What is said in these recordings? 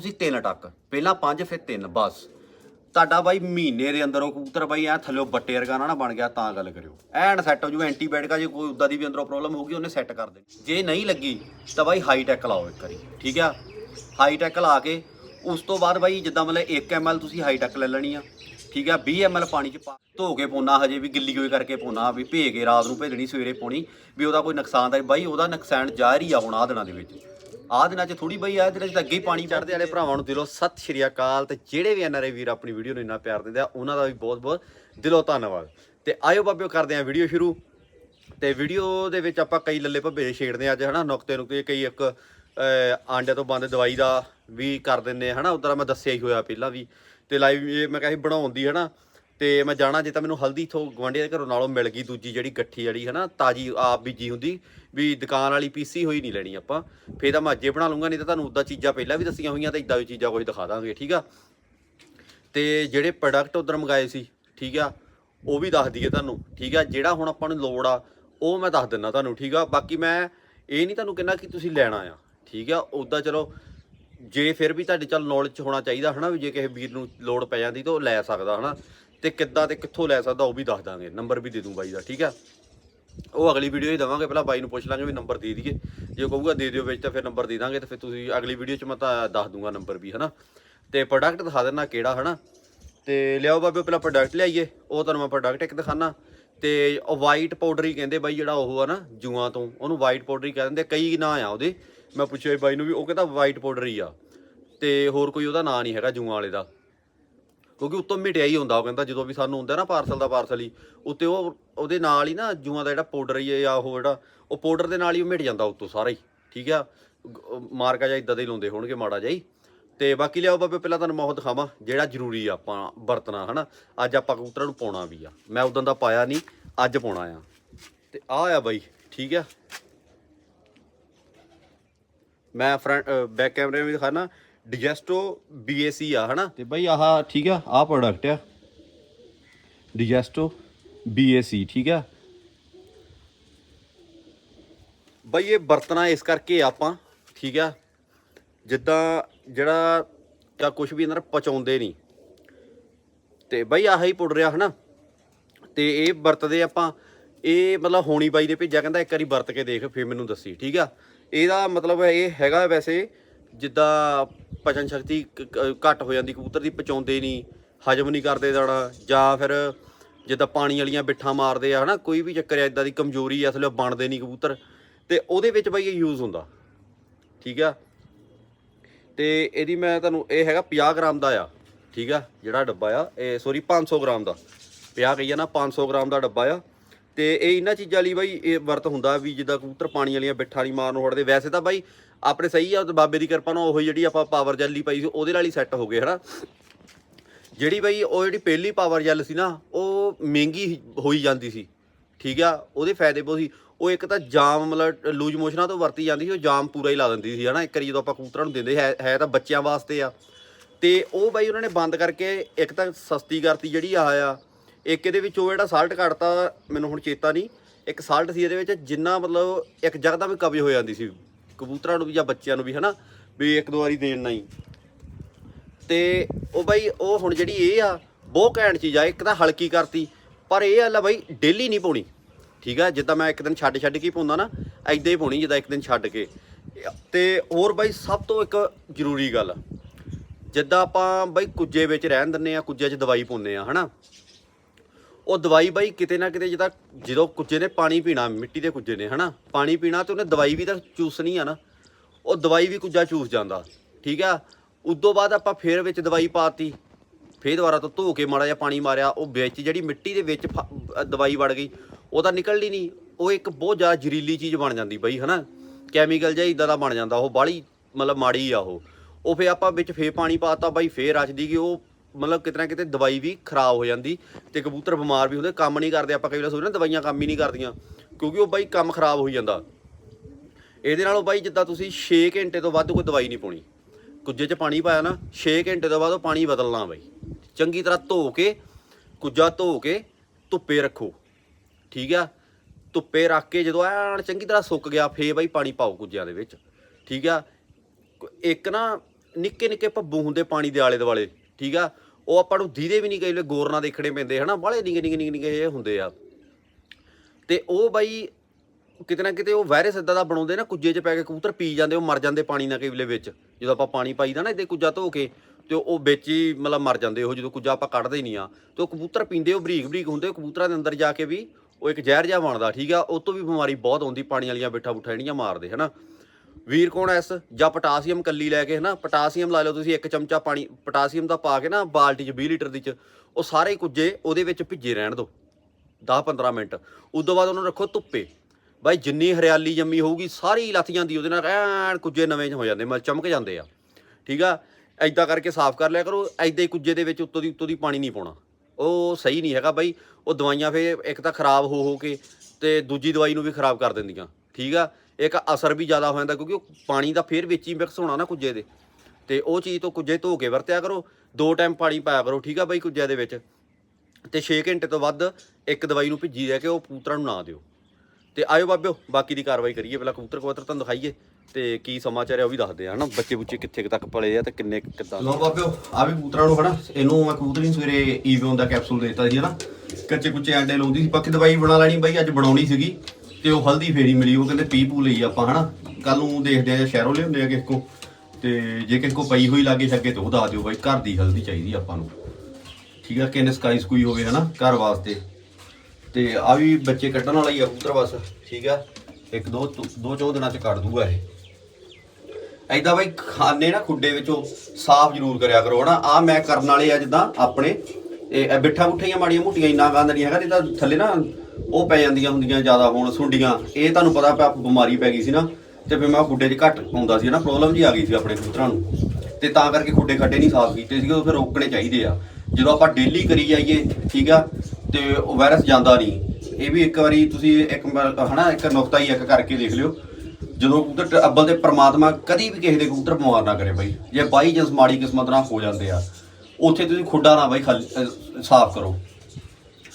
ਤੁਸੀਂ ਤਿੰਨ ਟੱਕ, ਪਹਿਲਾਂ ਪੰਜ, ਫਿਰ ਤਿੰਨ, ਬਸ। ਤੁਹਾਡਾ ਬਾਈ ਮਹੀਨੇ ਦੇ ਅੰਦਰ ਉਹ ਕਬੂਤਰ ਬਾਈ ਐ ਥੱਲੇ ਬੱਟੇ ਵਰਗਾ ਨਾ ਬਣ ਗਿਆ, ਤਾਂ ਗੱਲ ਕਰਿਓ। ਐਨ ਸੈੱਟ ਹੋ ਜੂ ਐਂਟੀਬਾਇਓਟਿਕਾ ਜੇ ਕੋਈ ਉਦਾਂ ਦੀ ਵੀ ਅੰਦਰੋਂ ਪ੍ਰੋਬਲਮ ਹੋਊਗੀ, ਉਹਨੇ ਸੈੱਟ ਕਰ ਦੇਣੀ। ਜੇ ਨਹੀਂ ਲੱਗੀ, ਤਾਂ ਬਾਈ ਹਾਈ ਟੈਕ ਲਾਓ ਇੱਕ ਵਾਰੀ, ਠੀਕ ਆ? ਹਾਈ ਟੈਕ ਲਾ ਕੇ, ਉਸ ਤੋਂ ਬਾਅਦ ਬਾਈ ਜਿੱਦਾਂ ਮਤਲਬ 1 ml ਤੁਸੀਂ ਹਾਈ ਟੈਕ ਲੈ ਲੈਣੀ ਆ, ਠੀਕ ਆ? 20 ml ਪਾਣੀ ਚ ਪਾ ਧੋ ਕੇ ਪੋਣਾ ਹਜੇ ਵੀ ਗਿੱਲੀ ਹੋਈ ਕਰਕੇ ਪੋਣਾ ਵੀ ਭੇ ਕੇ ਰਾਤ ਨੂੰ ਭੇਜਣੀ, ਸਵੇਰੇ ਪਾਉਣੀ, ਵੀ ਉਹਦਾ ਕੋਈ ਨੁਕਸਾਨ ਦਾ ਬਾਈ ਉਹਦਾ ਨੁਕਸਾਨ ਜ਼ਾਹਿਰ ਹੀ ਆ ਹੁਣ ਆਹ ਦਿਨਾਂ ਦੇ ਵਿੱਚ। ਆਹ ਦਿਨਾਂ 'ਚ ਥੋੜੀ ਬਈ ਆਹ ਦਿਨਾਂ 'ਚ ਤਾਂ ਅੱਗੇ ਹੀ ਪਾਣੀ ਚੜਦੇ ਵਾਲੇ ਭਰਾਵਾਂ ਨੂੰ ਦਿਲੋਂ ਸਤਿ ਸ਼੍ਰੀ ਅਕਾਲ ਤੇ ਜਿਹੜੇ ਵੀ ਐਨਆਰਏ ਵੀਰ ਆਪਣੀ ਵੀਡੀਓ ਨੂੰ ਇੰਨਾ ਪਿਆਰ ਦਿੰਦੇ ਆ ਉਹਨਾਂ ਦਾ ਵੀ ਬਹੁਤ-ਬਹੁਤ ਦਿਲੋਂ ਧੰਨਵਾਦ। ਤੇ ਆਇਓ ਬਾਬਿਓ ਕਰਦੇ ਆ ਵੀਡੀਓ ਸ਼ੁਰੂ। ਤੇ ਵੀਡੀਓ ਦੇ ਵਿੱਚ ਆਪਾਂ ਕਈ ਲੱਲੇ ਭੱਬੇ ਛੇੜਦੇ ਆ ਅੱਜ ਹਨਾ ਨੁਕਤੇ ਨੁਕਤੇ ਕਈ ਇੱਕ ਆਂਡਿਆਂ ਤੋਂ ਬੰਦ ਦਵਾਈ ਦਾ ਵੀ ਕਰ ਦਿੰਨੇ ਹਨਾ ਉਧਰ ਮੈਂ ਦੱਸਿਆ ਹੀ ਹੋਇਆ ਪਹਿਲਾਂ ਵੀ। ਤੇ ਲਾਈਵ ਇਹ ਮੈਂ ਕਿਹਾ ਸੀ ਬਣਾਉਣ ਦੀ ਹਨਾ। ਤੇ ਮੈਂ ਜਾਣਾ, ਜੇ ਤਾਂ ਮੈਨੂੰ ਹਲਦੀ ਤੋਂ ਗਵਾਂਢੀਆਂ ਦੇ ਘਰੋਂ ਨਾਲੋਂ ਮਿਲ ਗਈ ਦੂਜੀ ਜਿਹੜੀ ਗੱਠੀ ਜਿਹੜੀ ਹਨਾ, ਤਾਜੀ ਆਪ ਬੀਜੀ ਹੁੰਦੀ, ਵੀ ਦੁਕਾਨ ਵਾਲੀ ਪੀਸੀ ਹੋਈ ਨਹੀਂ ਲੈਣੀ ਆਪਾਂ। ਫੇਰ ਤਾਂ ਮੈਂ ਅੱਜੇ ਬਣਾ ਲੂੰਗਾ ਨਹੀਂ ਤਾਂ ਤੁਹਾਨੂੰ ਉਦਾਂ ਚੀਜ਼ਾਂ ਪਹਿਲਾਂ ਵੀ ਦੱਸੀਆਂ ਹੋਈਆਂ ਤੇ ਇਦਾਂ ਵੀ ਚੀਜ਼ਾਂ ਕੁਝ ਦਿਖਾ ਦਾਂਗੇ, ਠੀਕ ਆ? ਤੇ ਜਿਹੜੇ ਪ੍ਰੋਡਕਟ ਉਧਰ ਮੰਗਾਏ ਸੀ, ਠੀਕ ਆ, ਉਹ ਵੀ ਦੱਸ ਦਈਏ ਤੁਹਾਨੂੰ, ਠੀਕ ਆ? ਜਿਹੜਾ ਹੁਣ ਆਪਾਂ ਨੂੰ ਲੋੜ ਆ, ਉਹ ਮੈਂ ਦੱਸ ਦਿੰਦਾ ਤੁਹਾਨੂੰ, ਠੀਕ ਆ? ਬਾਕੀ ਮੈਂ ਇਹ ਨਹੀਂ ਤੁਹਾਨੂੰ ਕਹਿੰਦਾ ਕਿ ਤੁਸੀਂ ਲੈਣਾ ਆ, ਠੀਕ ਆ? ਉਦਾਂ ਚਲੋ, ਜੇ ਫਿਰ ਵੀ ਤੁਹਾਡੇ, ਚੱਲ ਨੌਲੇਜ ਹੋਣਾ ਚਾਹੀਦਾ, ਹਨਾ, ਵੀ ਜੇ ਕਿਸੇ ਵੀਰ ਨੂੰ ਲੋੜ ਪੈ ਜਾਂਦੀ ਤਾਂ ਉਹ ਲੈ ਸਕਦਾ, ਹਨਾ? ਤੇ ਕਿੱਦਾਂ ਤੇ ਕਿੱਥੋਂ ਲੈ ਸਕਦਾ ਉਹ ਵੀ ਦੱਸ ਦਾਂਗੇ, ਨੰਬਰ ਵੀ ਦੇ ਦੂੰ ਬਾਈ ਦਾ, ਠੀਕ ਆ? ਉਹ ਅਗਲੀ ਵੀਡੀਓ ਹੀ ਦਵਾਂਗੇ, ਪਹਿਲਾਂ ਬਾਈ ਨੂੰ ਪੁੱਛ ਲਾਂਗੇ ਵੀ ਨੰਬਰ ਦੇ ਦਈਏ। ਜੇ ਕਹੂਗਾ ਦੇ ਦਿਓ ਵਿੱਚ ਤਾਂ ਫਿਰ ਨੰਬਰ ਦੇ ਦਾਂਗੇ, ਤੇ ਫਿਰ ਤੁਸੀਂ ਅਗਲੀ ਵੀਡੀਓ 'ਚ ਮੈਂ ਤਾਂ ਦੱਸ ਦੂੰਗਾ ਨੰਬਰ ਵੀ, ਹਨਾ? ਤੇ ਪ੍ਰੋਡਕਟ ਦਿਖਾ ਦੇਣਾ ਕਿਹੜਾ, ਹਨਾ? ਤੇ ਲਿਆਓ ਬਾਬੇ, ਪਹਿਲਾਂ ਪ੍ਰੋਡਕਟ ਲਿਆਈਏ, ਉਹ ਤੁਹਾਨੂੰ ਮੈਂ ਪ੍ਰੋਡਕਟ ਇੱਕ ਦਿਖਾਣਾ ਤੇ ਉਹ ਵਾਈਟ ਪਾਊਡਰ ਹੀ ਕਹਿੰਦੇ ਬਾਈ ਜਿਹੜਾ ਉਹ ਆ ਨਾ, ਜੂਆਂ ਤੋਂ, ਉਹਨੂੰ ਵਾਈਟ ਪਾਊਡਰ ਹੀ ਕਹਿ ਦਿੰਦੇ, ਕਈ ਨਾਂ ਆ ਉਹਦੇ। ਮੈਂ ਪੁੱਛਿਆ ਬਾਈ ਨੂੰ ਵੀ, ਉਹ ਕਹਿੰਦਾ ਵਾਈਟ ਪਾਊਡਰ ਹੀ ਆ। ਤੇ ਹੋਰ ਕੋਈ ਉਹਦਾ ਨਾਂ ਨਹੀਂ ਹੈਗਾ ਜੂਆਂ ਵਾਲੇ ਦਾ। ਕਿਉਂਕਿ ਉੱਤੋਂ ਮਿਟਿਆ ਹੀ ਹੁੰਦਾ, ਉਹ ਕਹਿੰਦਾ ਜਦੋਂ ਵੀ ਸਾਨੂੰ ਹੁੰਦਾ ਨਾ ਪਾਰਸਲ ਦਾ ਪਾਰਸਲ ਹੀ, ਉੱਤੇ ਉਹ, ਉਹਦੇ ਨਾਲ ਹੀ ਨਾ ਜੂਆਂ ਦਾ ਜਿਹੜਾ ਪਾਊਡਰ ਹੀ ਹੈ ਜਾਂ ਉਹ ਜਿਹੜਾ, ਉਹ ਪਾਊਡਰ ਦੇ ਨਾਲ ਹੀ ਉਹ ਮਿਟ ਜਾਂਦਾ ਉੱਤੋਂ ਸਾਰਾ ਹੀ, ਠੀਕ ਆ? ਗ- ਉਹ ਮਾਰਕਾ ਜਾਂ ਇਦਾਂ ਦੇ ਹੀ ਲਾਉਂਦੇ ਹੋਣਗੇ ਮਾੜਾ ਜਿਹਾ ਹੀ। ਤੇ ਬਾਕੀ ਲਿਆਓ ਬਾਬੇ, ਪਹਿਲਾਂ ਤੁਹਾਨੂੰ ਮੈਂ ਉਹ ਦਿਖਾਵਾਂ ਜਿਹੜਾ ਜ਼ਰੂਰੀ ਆ ਆਪਾਂ ਵਰਤਣਾ, ਹਨਾ? ਅੱਜ ਆਪਾਂ ਕਬੂਤਰਾਂ ਨੂੰ ਪਾਉਣਾ ਵੀ ਆ। ਮੈਂ ਉਦੋਂ ਦਾ ਪਾਇਆ ਨਹੀਂ, ਅੱਜ ਪਾਉਣਾ ਆ। ਤੇ ਆ ਆ ਬਾਈ, ਠੀਕ ਆ? ਮੈਂ ਫਰੰਟ ਬੈਕ ਕੈਮਰੇ ਵੀ ਦਿਖਾਣਾ ਡਿਜੈਸਟੋ BAC ਆ ਹਨਾ? ਤੇ ਬਈ ਆਹ ਠੀਕ ਆ ਆਹ ਪ੍ਰੋਡਕਟ ਆ। ਡਿਜੈਸਟੋ BAC ਠੀਕ ਆ? ਬਈ ਇਹ ਵਰਤਣਾ ਇਸ ਕਰਕੇ ਆਪਾਂ ਠੀਕ ਆ? ਜਿੱਦਾਂ ਜਿਹੜਾ ਜਾਂ ਕੁਝ ਵੀ ਅੰਦਰ ਪਚਾਉਂਦੇ ਨਹੀਂ। ਤੇ ਬਈ ਆਹ ਹੀ ਪੁੱਡ ਰਿਹਾ ਹਨਾ? ਤੇ ਇਹ ਵਰਤਦੇ ਆਪਾਂ ਇਹ ਮਤਲਬ ਹੋਣੀ ਬਾਈ ਨੇ ਭੇਜਿਆ ਕਹਿੰਦਾ ਇੱਕ ਵਾਰੀ ਵਰਤ ਕੇ ਦੇਖ ਫਿਰ ਮੈਨੂੰ ਦੱਸੀ ਠੀਕ ਆ? ਇਹਦਾ ਮਤਲਬ ਇਹ ਹੈਗਾ ਵੈਸੇ ਜਿੱਦਾਂ ਪਚਨ ਸ਼ਕਤੀ ਕ- ਘੱਟ ਹੋ ਜਾਂਦੀ, ਕਬੂਤਰ ਦੀ ਪਚਾਉਂਦੇ ਨਹੀਂ, ਹਜਮ ਨਹੀਂ ਕਰਦੇ ਦਾਣਾ, ਜਾਂ ਫਿਰ ਜਿੱਦਾਂ ਪਾਣੀ ਵਾਲੀਆਂ ਬਿੱਠਾਂ ਮਾਰਦੇ ਆ, ਹਨਾ, ਕੋਈ ਵੀ ਚੱਕਰ ਆ ਇਦਾਂ ਦੀ ਕਮਜ਼ੋਰੀ ਆ, ਅਸਲੇ ਬਣਦੇ ਨਹੀਂ ਕਬੂਤਰ, ਤੇ ਉਹਦੇ ਵਿੱਚ ਬਾਈ ਇਹ ਯੂਜ਼ ਹੁੰਦਾ, ਠੀਕ ਆ? ਤੇ ਇਹਦੀ ਮੈਂ ਤੁਹਾਨੂੰ, ਇਹ ਹੈਗਾ 50 ਗ੍ਰਾਮ ਦਾ ਆ, ਠੀਕ ਆ, ਜਿਹੜਾ ਡੱਬਾ ਆ, ਇਹ ਸੋਰੀ 500 ਗ੍ਰਾਮ ਦਾ 50 ਕਹੀਆ ਨਾ 500 ਗ੍ਰਾਮ ਦਾ ਡੱਬਾ ਆ, ਤੇ ਇਹ ਇਹਨਾਂ ਚੀਜ਼ਾਂ ਲਈ ਬਾਈ ਇਹ ਵਰਤ ਹੁੰਦਾ ਵੀ ਜਿੱਦਾਂ ਕਬੂਤਰ ਪਾਣੀ ਵਾਲੀਆਂ ਬਿੱਠਾਂ ਨਹੀਂ ਮਾਰਨ ਹਟਦੇ, ਵੈਸੇ ਤਾਂ ਬਾਈ ਆਪਣੇ ਸਹੀ ਆ, ਉਹ ਬਾਬੇ ਦੀ ਕਿਰਪਾ ਨਾਲ ਉਹੀ ਜਿਹੜੀ ਆਪਾਂ ਪਾਵਰ ਜੈਲੀ ਪਾਈ ਸੀ, ਉਹਦੇ ਨਾਲ ਹੀ ਸੈੱਟ ਹੋ ਗਏ, ਹਨਾ? ਜਿਹੜੀ ਬਈ ਉਹ ਜਿਹੜੀ ਪਹਿਲੀ ਪਾਵਰ ਜੈਲ ਸੀ ਨਾ, ਉਹ ਮਹਿੰਗੀ ਹੋਈ ਜਾਂਦੀ ਸੀ, ਠੀਕ ਆ? ਉਹਦੇ ਫਾਇਦੇ ਬਹੁਤ ਸੀ। ਉਹ ਇੱਕ ਤਾਂ ਜਾਮ ਮਤਲਬ ਲੂਜ ਮੋਸ਼ਨਾਂ ਤੋਂ ਵਰਤੀ ਜਾਂਦੀ ਸੀ, ਉਹ ਜਾਮ ਪੂਰਾ ਹੀ ਲਾ ਦਿੰਦੀ ਸੀ, ਹਨਾ? ਇੱਕ ਵਾਰੀ ਜਦੋਂ ਆਪਾਂ ਕਬੂਤਰਾਂ ਨੂੰ ਦਿੰਦੇ, ਹੈ ਹੈ ਤਾਂ ਬੱਚਿਆਂ ਵਾਸਤੇ ਆ। ਤੇ ਉਹ ਬਾਈ ਉਹਨਾਂ ਨੇ ਬੰਦ ਕਰਕੇ ਇੱਕ ਤਾਂ ਸਸਤੀ ਕਰਤੀ ਜਿਹੜੀ ਆ ਆ, ਇੱਕ ਇਹਦੇ ਵਿੱਚ ਉਹ ਜਿਹੜਾ ਸਾਲਟ ਕੱਢਤਾ, ਮੈਨੂੰ ਹੁਣ ਚੇਤਾ ਨਹੀਂ, ਇੱਕ ਸਾਲਟ ਸੀ ਇਹਦੇ ਵਿੱਚ, ਜਿੰਨਾ ਮਤਲਬ ਇੱਕ ਜਗ੍ਹਾ ਵੀ ਕਬਜ਼ ਹੋ ਜਾਂਦੀ ਸੀ। ਕਬੂਤਰਾਂ ਨੂੰ ਵੀ ਜਾਂ ਬੱਚਿਆਂ ਨੂੰ ਵੀ ਹਨਾ, ਵੀ ਇੱਕ ਦੋ ਵਾਰੀ ਦੇਣ ਨਹੀਂ। ਤੇ ਉਹ ਬਾਈ, ਉਹ ਹੁਣ ਜਿਹੜੀ ਇਹ ਆ, ਬਹੁਤ ਘੈਂਟ ਚੀਜ਼ ਆ, ਇੱਕ ਤਾਂ ਹਲਕੀ ਕਰਤੀ, ਪਰ ਇਹ ਆ ਬਾਈ, ਡੇਲੀ ਨਹੀਂ ਪਾਉਣੀ। ਠੀਕ ਆ, ਜਿੱਦਾਂ ਮੈਂ ਇੱਕ ਦਿਨ ਛੱਡ ਛੱਡ ਕੇ ਪਾਉਂਦਾ ਨਾ ਐਦਾਂ ਹੀ ਪਾਉਣੀ, ਜਿੱਦਾਂ ਇੱਕ ਦਿਨ ਛੱਡ ਕੇ। ਤੇ ਹੋਰ ਬਾਈ, ਸਭ ਤੋਂ ਇੱਕ ਜ਼ਰੂਰੀ ਗੱਲ, ਜਿੱਦਾਂ ਆਪਾਂ ਬਾਈ ਕੁੱਜੇ ਵਿੱਚ ਰਹਿਣ ਦਿੰਨੇ ਆ ਕੁੱਜੇ 'ਚ ਦਵਾਈ ਪਾਉਂਦੇ ਆ, ਹਨਾ। ਉਹ ਦਵਾਈ ਬਾਈ ਕਿਤੇ ਨਾ ਕਿਤੇ ਜਿੱਦਾਂ ਜਦੋਂ ਕੁੱਜੇ ਨੇ ਪਾਣੀ ਪੀਣਾ, ਮਿੱਟੀ ਦੇ ਕੁੱਜੇ ਨੇ, ਹਨਾ? ਪਾਣੀ ਪੀਣਾ ਤੇ ਉਹਨੇ ਦਵਾਈ ਵੀ ਤਾਂ ਚੂਸਣੀ ਆ ਨਾ। ਉਹ ਦਵਾਈ ਵੀ ਕੁੱਜਾ ਚੂਸ ਜਾਂਦਾ, ਠੀਕ ਆ? ਉਦੋਂ ਬਾਅਦ ਆਪਾਂ ਫੇਰ ਵਿੱਚ ਦਵਾਈ ਪਾਤੀ। ਫੇਰ ਦੁਬਾਰਾ ਤੋਂ ਧੋ ਕੇ ਮਾੜਾ ਜਿਹਾ ਪਾਣੀ ਮਾਰਿਆ, ਉਹ ਵਿੱਚ ਜਿਹੜੀ ਮਿੱਟੀ ਦੇ ਵਿੱਚ ਫ- ਦਵਾਈ ਵੜ ਗਈ, ਉਹ ਤਾਂ ਨਿਕਲਦੀ ਨਹੀਂ। ਉਹ ਇੱਕ ਬਹੁਤ ਜ਼ਿਆਦਾ ਜ਼ਹਿਰੀਲੀ ਚੀਜ਼ ਬਣ ਜਾਂਦੀ ਬਈ, ਹਨਾ? ਕੈਮੀਕਲ ਜਿਹਾ ਇਦਾਂ ਦਾ ਬਣ ਜਾਂਦਾ, ਉਹ ਬਾਹਲੀ ਮਤਲਬ ਮਾੜੀ ਆ ਉਹ। ਉਹ ਫੇਰ ਆਪਾਂ ਵਿੱਚ ਫੇਰ ਪਾਣੀ ਪਾਤਾ ਬਾਈ, ਫੇਰ ਰਚਦੀ ਗਈ ਉਹ ਮਤਲਬ ਕਿਤੇ ਨਾ ਕਿਤੇ ਦਵਾਈ ਵੀ ਖਰਾਬ ਹੋ ਜਾਂਦੀ ਤੇ ਕਬੂਤਰ ਬਿਮਾਰ ਵੀ ਹੁੰਦੇ, ਕੰਮ ਨਹੀਂ ਕਰਦੇ ਆਪਾਂ ਕਈ ਵਾਰ ਸੋਚਦੇ ਦਵਾਈਆਂ ਕੰਮ ਹੀ ਨਹੀਂ ਕਰਦੀਆਂ, ਕਿਉਂਕਿ ਉਹ ਬਾਈ ਕੰਮ ਖਰਾਬ ਹੋਈ ਜਾਂਦਾ। ਇਹਦੇ ਨਾਲੋਂ ਬਾਈ ਜਿੱਦਾਂ ਤੁਸੀਂ 6 ਘੰਟੇ ਤੋਂ ਵੱਧ ਕੋਈ ਦਵਾਈ ਨਹੀਂ ਪਾਉਣੀ। ਕੁੱਜੇ 'ਚ ਪਾਣੀ ਪਾਇਆ ਨਾ 6 ਘੰਟੇ ਤੋਂ ਬਾਅਦ ਉਹ ਪਾਣੀ ਬਦਲਣਾ ਬਾਈ। ਚੰਗੀ ਤਰ੍ਹਾਂ ਧੋ ਕੇ, ਕੁੱਜਾ ਧੋ ਕੇ, ਧੁੱਪੇ ਰੱਖੋ। ਠੀਕ ਆ? ਧੁੱਪੇ ਰੱਖ ਕੇ ਜਦੋਂ ਐਨ ਚੰਗੀ ਤਰ੍ਹਾਂ ਸੁੱਕ ਗਿਆ, ਫੇਰ ਬਾਈ ਪਾਣੀ ਪਾਓ ਕੁੱਜਿਆਂ ਦੇ ਵਿੱਚ। ਠੀਕ ਆ? ਇੱਕ ਨਾ ਨਿੱਕੇ ਨਿੱਕੇ ਭੱਬੂ ਹੁੰਦੇ ਪਾਣੀ ਦੇ ਆਲੇ ਦੁਆਲੇ ਠੀਕ ਆ? ਉਹ ਆਪਾਂ ਨੂੰ ਦੀਦੇ ਵੀ ਨਹੀਂ ਕਈ ਵੇਲੇ ਗੌਰ ਨਾਲ ਦੇਖਣੇ ਪੈਂਦੇ, ਹਨਾ? ਬਾਲੇ ਨਿੱਕੇ ਨਿੱਕੇ ਨਿੱਕੇ ਨਿੰਗ ਜਿਹੇ ਹੁੰਦੇ ਆ। ਤੇ ਉਹ ਬਾਈ, ਕਿਤੇ ਨਾ ਕਿਤੇ ਉਹ ਵਾਇਰਸ ਇਦਾਂ ਦਾ ਬਣਾਉਂਦੇ ਨਾ, ਕੁੱਜੇ 'ਚ ਪੈ ਕੇ ਕਬੂਤਰ ਪੀ ਜਾਂਦੇ, ਉਹ ਮਰ ਜਾਂਦੇ ਪਾਣੀ ਨਾਲ ਕਈ ਵੇਲੇ ਵਿੱਚ। ਜਦੋਂ ਆਪਾਂ ਪਾਣੀ ਪਾਈਦਾ ਨਾ ਇਹਦੇ ਕੁੱਜਾ ਧੋ ਕੇ, ਤੇ ਉਹ ਵਿੱਚ ਹੀ ਮਤਲਬ ਮਰ ਜਾਂਦੇ ਉਹ, ਜਦੋਂ ਕੁੱਜਾ ਆਪਾਂ ਕੱਢਦੇ ਹੀ ਨਹੀਂ ਆ। ਤੇ ਉਹ ਕਬੂਤਰ ਪੀਂਦੇ, ਉਹ ਬਰੀਕ ਬਰੀਕ ਹੁੰਦੇ ਕਬੂਤਰਾਂ ਦੇ ਅੰਦਰ ਜਾ ਕੇ ਵੀ ਉਹ ਇੱਕ ਜ਼ਹਿਰ ਜਿਹਾ ਬਣਦਾ, ਠੀਕ ਆ? ਉਹ ਤੋਂ ਵੀ ਬਿਮਾਰੀ ਬਹੁਤ ਆਉਂਦੀ, ਪਾਣੀ ਵਾਲੀਆਂ ਬਿੱਠਾ ਬੁੱਠਾ ਜਿਹੜੀਆਂ ਮਾਰਦੇ, ਹਨਾ? ਵੀਰਕੋਣ ਐਸ ਜਾਂ ਪੋਟਾਸੀਅਮ ਕੱਲੀ ਲੈ ਕੇ, ਹਨਾ? ਪੋਟਾਸੀਅਮ ਲਾ ਲਓ ਤੁਸੀਂ, ਇੱਕ ਚਮਚਾ ਪਾਣੀ, ਪੋਟਾਸੀਅਮ ਦਾ ਪਾ ਕੇ ਨਾ ਬਾਲਟੀ 'ਚ 20 ਲੀਟਰ ਦੀ 'ਚ, ਉਹ ਸਾਰੇ ਕੁੱਜੇ ਉਹਦੇ ਵਿੱਚ ਭਿੱਜੇ ਰਹਿਣ ਦਿਓ। 10-15 ਮਿੰਟ। ਉਸ ਤੋਂ ਬਾਅਦ ਉਹਨੂੰ ਰੱਖੋ ਧੁੱਪੇ। ਬਾਈ, ਜਿੰਨੀ ਹਰਿਆਲੀ ਜੰਮੀ ਹੋਊਗੀ, ਸਾਰੀ ਲੱਥ ਜਾਂਦੀ ਉਹਦੇ ਨਾਲ ਐਨ ਕੁੱਜੇ ਨਵੇਂ ਹੋ ਜਾਂਦੇ, ਮਤਲਬ ਚਮਕ ਜਾਂਦੇ ਆ। ਠੀਕ ਆ? ਐਦਾਂ ਕਰਕੇ ਸਾਫ਼ ਕਰ ਲਿਆ ਕਰੋ ਐਦਾਂ ਹੀ ਕੁੱਜੇ ਦੇ ਵਿੱਚ ਉੱਤੋਂ ਦੀ ਉੱਤੋਂ ਦੀ ਪਾਣੀ ਨਹੀਂ ਪਾਉਣਾ। ਉਹ ਸਹੀ ਨਹੀਂ ਹੈਗਾ ਬਾਈ। ਉਹ ਦਵਾਈਆਂ ਫੇ ਇੱਕ ਤਾਂ ਖਰਾਬ ਹੋ ਹੋ ਕੇ ਤੇ ਦੂਜੀ ਦਵਾਈ ਨੂੰ ਵੀ ਖਰਾਬ ਕਰ ਦਿੰਦੀਆਂ। ਠੀਕ ਆ? ਇੱਕ ਅਸਰ ਵੀ ਜ਼ਿਆਦਾ ਹੋ ਜਾਂਦਾ ਕਿਉਂਕਿ ਉਹ ਪਾਣੀ ਦਾ ਫੇਰ ਵਿੱਚ ਹੀ ਮਿਕਸ ਹੋਣਾ ਨਾ ਕੁੱਜੇ ਦੇ। ਤੇ ਉਹ ਚੀਜ਼ ਤੋਂ ਕੁੱਜੇ ਧੋ ਕੇ ਵਰਤਿਆ ਕਰੋ, ਦੋ ਟਾਈਮ ਪਾਣੀ ਪਾਇਆ ਕਰੋ, ਠੀਕ ਆ ਬਾਈ ਕੁੱਜੇ ਦੇ ਵਿੱਚ। ਤੇ 6 ਘੰਟੇ ਤੋਂ ਵੱਧ ਇੱਕ ਦਵਾਈ ਨੂੰ ਭਿੱਜੀ ਰਹਿ ਕੇ ਉਹ ਕਬੂਤਰਾਂ ਨੂੰ ਨਾ ਦਿਓ। ਤੇ ਆਇਓ ਬਾਬਿਓ, ਬਾਕੀ ਦੀ ਕਾਰਵਾਈ ਕਰੀਏ, ਪਹਿਲਾਂ ਕਬੂਤਰ ਕਬੂਤਰ ਤੁਹਾਨੂੰ ਦਿਖਾਈਏ ਤੇ ਕੀ ਸਮਾਚਾਰ ਹੈ ਉਹ ਵੀ ਦੱਸਦੇ ਆ, ਹਨਾ? ਬੱਚੇ ਬੁੱਚੇ ਕਿੱਥੇ ਤੱਕ ਪਲੇ ਆ ਤੇ ਕਿੰਨੇ ਕੁ ਕਿੱਦਾਂ ਲੋ ਬਾਬਿਓ ਆ ਵੀ ਕਬੂਤਰਾਂ ਨੂੰ ਹਨਾ, ਇਹਨੂੰ ਮੈਂ ਕਬੂਤਰੀ ਨੂੰ ਸਵੇਰੇ ਈਵੋਨ ਦਾ ਕੈਪਸੂਲ ਦੇਤਾ ਸੀ ਹਨਾ। ਕੱਚੇ ਕੁੱਚੇ ਆਂਡੇ ਲਾਉਂਦੀ ਸੀ, ਬਾਕੀ ਦਵਾਈ ਬਣਾ ਲੈਣੀ ਬਾਈ, ਅੱਜ ਬਣਾਉਣੀ ਸੀਗੀ। ਤੇ ਉਹ ਹਲਦੀ ਫੇਰੀ ਮਿਲੀ, ਉਹ ਕਹਿੰਦੇ ਪੀ ਪੂ ਲਈ ਆਪਾਂ, ਹਨਾ? ਕੱਲ ਨੂੰ ਦੇਖਦੇ ਆ, ਸ਼ਹਿਰੋਂ ਲਿਆਉਂਦੇ ਆ ਕਿਸੇ ਕੋ। ਤੇ ਜੇ ਕਿਸੇ ਕੋ ਪਈ ਹੋਈ ਲਾਗੇ ਛੱਗੇ ਤੇ ਉਹ ਦੱਸ ਦਿਓ ਬਾਈ, ਘਰ ਦੀ ਹਲਦੀ ਚਾਹੀਦੀ ਆਪਾਂ ਨੂੰ। ਠੀਕ ਆ, ਕਿੰਨੇ ਸਕਾਈ ਸਕੂਈ ਹੋਵੇ, ਹਨਾ, ਘਰ ਵਾਸਤੇ। ਤੇ ਆ ਵੀ ਬੱਚੇ ਕੱਢਣ ਵਾਲਾ ਹੀ ਆ ਕਬੂਤਰ ਬਸ, ਠੀਕ ਆ? ਇੱਕ, ਦੋ ਦੋ ਚੌ ਦਿਨਾਂ ਚ ਕੱਢ ਦੂਗਾ ਇਹ। ਐਦਾਂ ਬਾਈ ਖਾਣੇ ਨਾ ਖੁੱਡੇ ਵਿੱਚੋਂ ਸਾਫ਼ ਜ਼ਰੂਰ ਕਰਿਆ ਕਰੋ, ਹਨਾ? ਆ ਮੈਂ ਕਰਨ ਵਾਲੇ ਆ ਜਿੱਦਾਂ ਆਪਣੇ, ਇਹ ਇਹ ਬਿੱਠਾ ਬੁੱਠੀਆਂ ਮਾੜੀਆਂ ਮੋਟੀਆਂ ਇੰਨਾ ਗੰਦ ਨਹੀਂ ਹੈਗਾ ਨਹੀਂ ਤਾਂ ਥੱਲੇ ਨਾ ਉਹ ਪੈ ਜਾਂਦੀਆਂ ਹੁੰਦੀਆਂ ਜ਼ਿਆਦਾ ਹੁਣ ਸੁੰਡੀਆਂ। ਇਹ ਤੁਹਾਨੂੰ ਪਤਾ ਪਿਆ ਬਿਮਾਰੀ ਪੈ ਗਈ ਸੀ ਨਾ, ਤੇ ਫਿਰ ਮੈਂ ਖੁੱਡੇ 'ਚ ਘੱਟ ਆਉਂਦਾ ਸੀ ਨਾ ਪ੍ਰੋਬਲਮ ਜੀ ਆ ਗਈ ਸੀ ਆਪਣੇ ਕਬੂਤਰਾਂ ਨੂੰ। ਤੇ ਤਾਂ ਕਰਕੇ ਖੁੱਡੇ ਖੱਡੇ ਨਹੀਂ ਸਾਫ਼ ਕੀਤੇ ਸੀਗੇ, ਉਹ ਫਿਰ ਰੋਕਣੇ ਚਾਹੀਦੇ ਆ। ਜਦੋਂ ਆਪਾਂ ਡੇਲੀ ਕਰੀ ਜਾਈਏ, ਠੀਕ ਆ, ਤੇ ਉਹ ਵਾਇਰਸ ਜਾਂਦਾ ਨਹੀਂ। ਇਹ ਵੀ ਇੱਕ ਵਾਰੀ ਤੁਸੀਂ ਇੱਕ ਵਾਰ, ਹਨਾ, ਇੱਕ ਨੁਕਤਾ ਹੀ ਇੱਕ ਕਰਕੇ ਦੇਖ ਲਿਓ। ਜਦੋਂ ਕਬੂਤਰ ਅੱਬਲ ਤੇ ਪ੍ਰਮਾਤਮਾ ਕਦੀ ਵੀ ਕਿਸੇ ਦੇ ਕਬੂਤਰ ਬਿਮਾਰ ਨਾ ਕਰੇ ਬਾਈ। ਜੇ ਬਾਈ ਜਸ ਮਾੜੀ ਕਿਸਮਤ ਨਾਲ ਹੋ ਜਾਂਦੇ ਆ, ਉੱਥੇ ਤੁਸੀਂ ਖੁੱਡਾ ਨਾ ਬਾਈ ਖਾਲੀ ਸਾਫ਼ ਕਰੋ।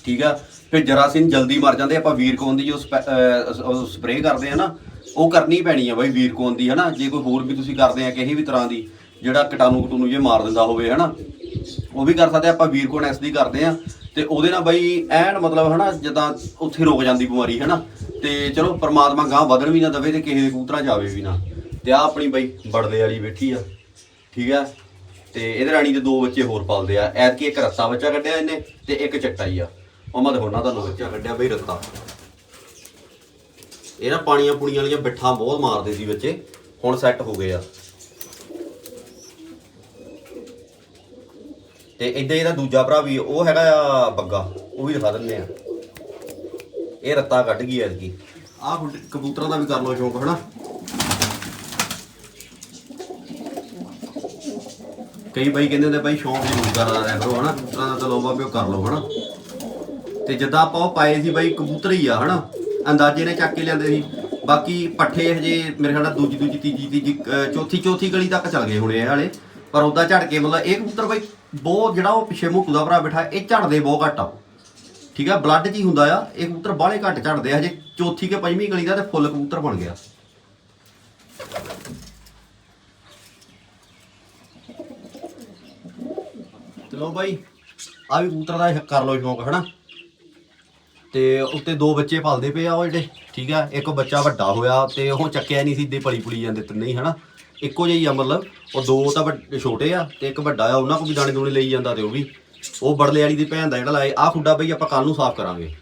ਠੀਕ ਆ? ਫਿਰ ਜਰਾਸੀਨ ਜਲਦੀ ਮਰ ਜਾਂਦੇ, ਆਪਾਂ ਵੀਰਕੋਨ ਦੀ ਜੋ ਸਪਰੇਅ ਕਰਦੇ ਆ ਨਾ, ਉਹ ਕਰਨੀ ਪੈਣੀ ਆ ਬਾਈ ਵੀਰਕੋਨ ਦੀ, ਹਨਾ? ਜੇ ਕੋਈ ਹੋਰ ਵੀ ਤੁਸੀਂ ਕਰਦੇ ਆ ਕਿਸੇ ਵੀ ਤਰ੍ਹਾਂ ਦੀ, ਜਿਹੜਾ ਕੀਟਾਣੂ ਕਟੂਨੂ ਜੇ ਮਾਰ ਦਿੰਦਾ ਹੋਵੇ, ਹਨਾ? ਉਹ ਵੀ ਕਰ ਸਕਦੇ ਆਪਾਂ ਵੀਰਕੋਨ ਐਸ ਦੀ ਕਰਦੇ ਆ। ਤੇ ਉਹਦੇ ਨਾਲ ਬਾਈ ਐਨ ਮਤਲਬ, ਹਨਾ, ਜਦਾਂ ਉੱਥੇ ਰੁਕ ਜਾਂਦੀ ਬਿਮਾਰੀ, ਹਨਾ? ਤੇ ਚਲੋ, ਪਰਮਾਤਮਾ ਗਾਂ ਵਧਣ ਵੀ ਨਾ ਦਵੇ ਤੇ ਕਿਸੇ ਦੇ ਕਬੂਤਰਾਂ ਜਾਵੇ ਵੀ ਨਾ। ਤੇ ਆ ਆਪਣੀ ਬਾਈ ਬੜਦੇ ਵਾਲੀ ਬੈਠੀ ਆ, ਠੀਕ ਆ? ਤੇ ਇਹਦੇ ਰਾਣੀ ਦੇ ਦੋ ਬੱਚੇ ਹੋਰ ਪਾਲਦੇ ਆ। ਐਤਕੀ ਇੱਕ ਰੱਸਾ ਬੱਚਾ ਕੱਢਿਆ ਇਹਨੇ ਤੇ ਇੱਕ ਚੱਟਾ ਹੀ ਆ। ਉਹ ਮੈਂ ਦਿਖਾਉਣਾ ਤੁਹਾਨੂੰ ਬੱਚਾ ਕੱਢਿਆ ਬਈ ਰੱਤਾ। ਇਹ ਨਾ ਪਾਣੀਆਂ ਪੁਣੀਆਂ ਵਾਲੀਆਂ ਬਿੱਠਾਂ ਬਹੁਤ ਮਾਰਦੇ ਸੀ ਬੱਚੇ, ਹੁਣ ਸੈੱਟ ਹੋ ਗਏ ਆ। ਤੇ ਇਦਾਂ ਇਹਦਾ ਦੂਜਾ ਭਰਾ ਵੀ, ਉਹ ਹੈਗਾ ਆ ਬੱਗਾ, ਉਹ ਵੀ ਦਿਖਾ ਦਿੰਦੇ ਆ। ਇਹ ਰੱਤਾ ਕੱਢ ਗਈ ਐਤਕੀ। ਆਹ ਕਬੂਤਰਾਂ ਦਾ ਵੀ ਕਰ ਲਓ ਸ਼ੌਂਕ, ਹਨਾ? ਕਈ ਬਾਈ ਕਹਿੰਦੇ ਹੁੰਦੇ ਬਾਈ ਸ਼ੌਂਕ ਜ਼ਰੂਰ ਕਰਦਾ ਰਹਿ ਕਰੋ, ਹਨਾ? ਕਬੂਤਰਾਂ ਦਾ ਚਲੋ ਬਾਬਿਓ ਕਰ ਲਓ, ਹਨਾ? ਤੇ ਜਿੱਦਾਂ ਆਪਾਂ ਉਹ ਪਾਏ ਸੀ ਬਾਈ ਕਬੂਤਰ ਹੀ ਆ, ਹਨਾ? ਅੰਦਾਜ਼ੇ ਨੇ ਚੱਕ ਕੇ ਲਿਆਂਦੇ ਸੀ। ਬਾਕੀ ਪੱਠੇ ਹਜੇ ਮੇਰੇ ਖਿਆਲ ਨਾਲ ਦੂਜੀ ਦੂਜੀ, ਤੀਜੀ ਤੀਜੀ ਚੌਥੀ ਚੌਥੀ ਗਲੀ ਤੱਕ ਚੱਲ ਗਏ ਹੋਣੇ ਇਹ ਵਾਲੇ। ਪਰ ਉਦਾਂ ਝੜ ਕੇ ਮਤਲਬ ਇਹ ਕਬੂਤਰ ਬਾਈ ਬਹੁਤ ਜਿਹੜਾ ਉਹ ਪਿੱਛੇ ਮੋਟੂ ਦਾ ਭਰਾ ਬੈਠਾ, ਇਹ ਝੜਦੇ ਬਹੁਤ ਘੱਟ ਆ। ਠੀਕ ਆ? ਬਲੱਡ 'ਚ ਹੀ ਹੁੰਦਾ ਆ। ਇਹ ਕਬੂਤਰ ਬਾਹਲੇ ਘੱਟ ਝੜਦੇ ਆ। ਹਜੇ ਚੌਥੀ ਕੇ ਪੰਜਵੀਂ ਗਲੀ ਦਾ ਤੇ ਫੁੱਲ ਕਬੂਤਰ ਬਣ ਗਿਆ। ਚਲੋ ਬਾਈ ਆ ਵੀ ਕਬੂਤਰ ਦਾ ਕਰ ਲਓ ਸ਼ੌਂਕ, ਹਨਾ? ਤੇ ਉੱਤੇ ਦੋ ਬੱਚੇ ਪਲਦੇ ਪਏ ਆ ਉਹ ਜਿਹੜੇ, ਠੀਕ ਆ? ਇੱਕ ਬੱਚਾ ਵੱਡਾ ਹੋਇਆ ਤੇ ਉਹ ਚੱਕਿਆ ਨਹੀਂ ਸੀ ਦੇ ਪਲੀ ਪੁਲੀ ਜਾਂਦੇ ਤੇ ਨਹੀਂ ਹਨਾ? ਇੱਕੋ ਜਿਹੀ ਆ ਮਤਲਬ, ਉਹ ਦੋ ਤਾਂ ਵੱਡੇ, ਛੋਟੇ ਆ ਤੇ ਇੱਕ ਵੱਡਾ ਆ, ਉਹਨਾਂ ਕੋਲ ਵੀ ਦਾਣੇ ਦੂਣੇ ਲਈ ਜਾਂਦਾ ਤੇ ਉਹ ਵੀ। ਉਹ ਬੜਲੇ ਵਾਲੀ ਦੀ ਭੈਣ ਦਾ ਜਿਹੜਾ ਲਾਏ ਆ ਖੁੱਡਾ ਬਈ ਆਪਾਂ ਕੱਲ ਨੂੰ ਸਾਫ਼ ਕਰਾਂਗੇ।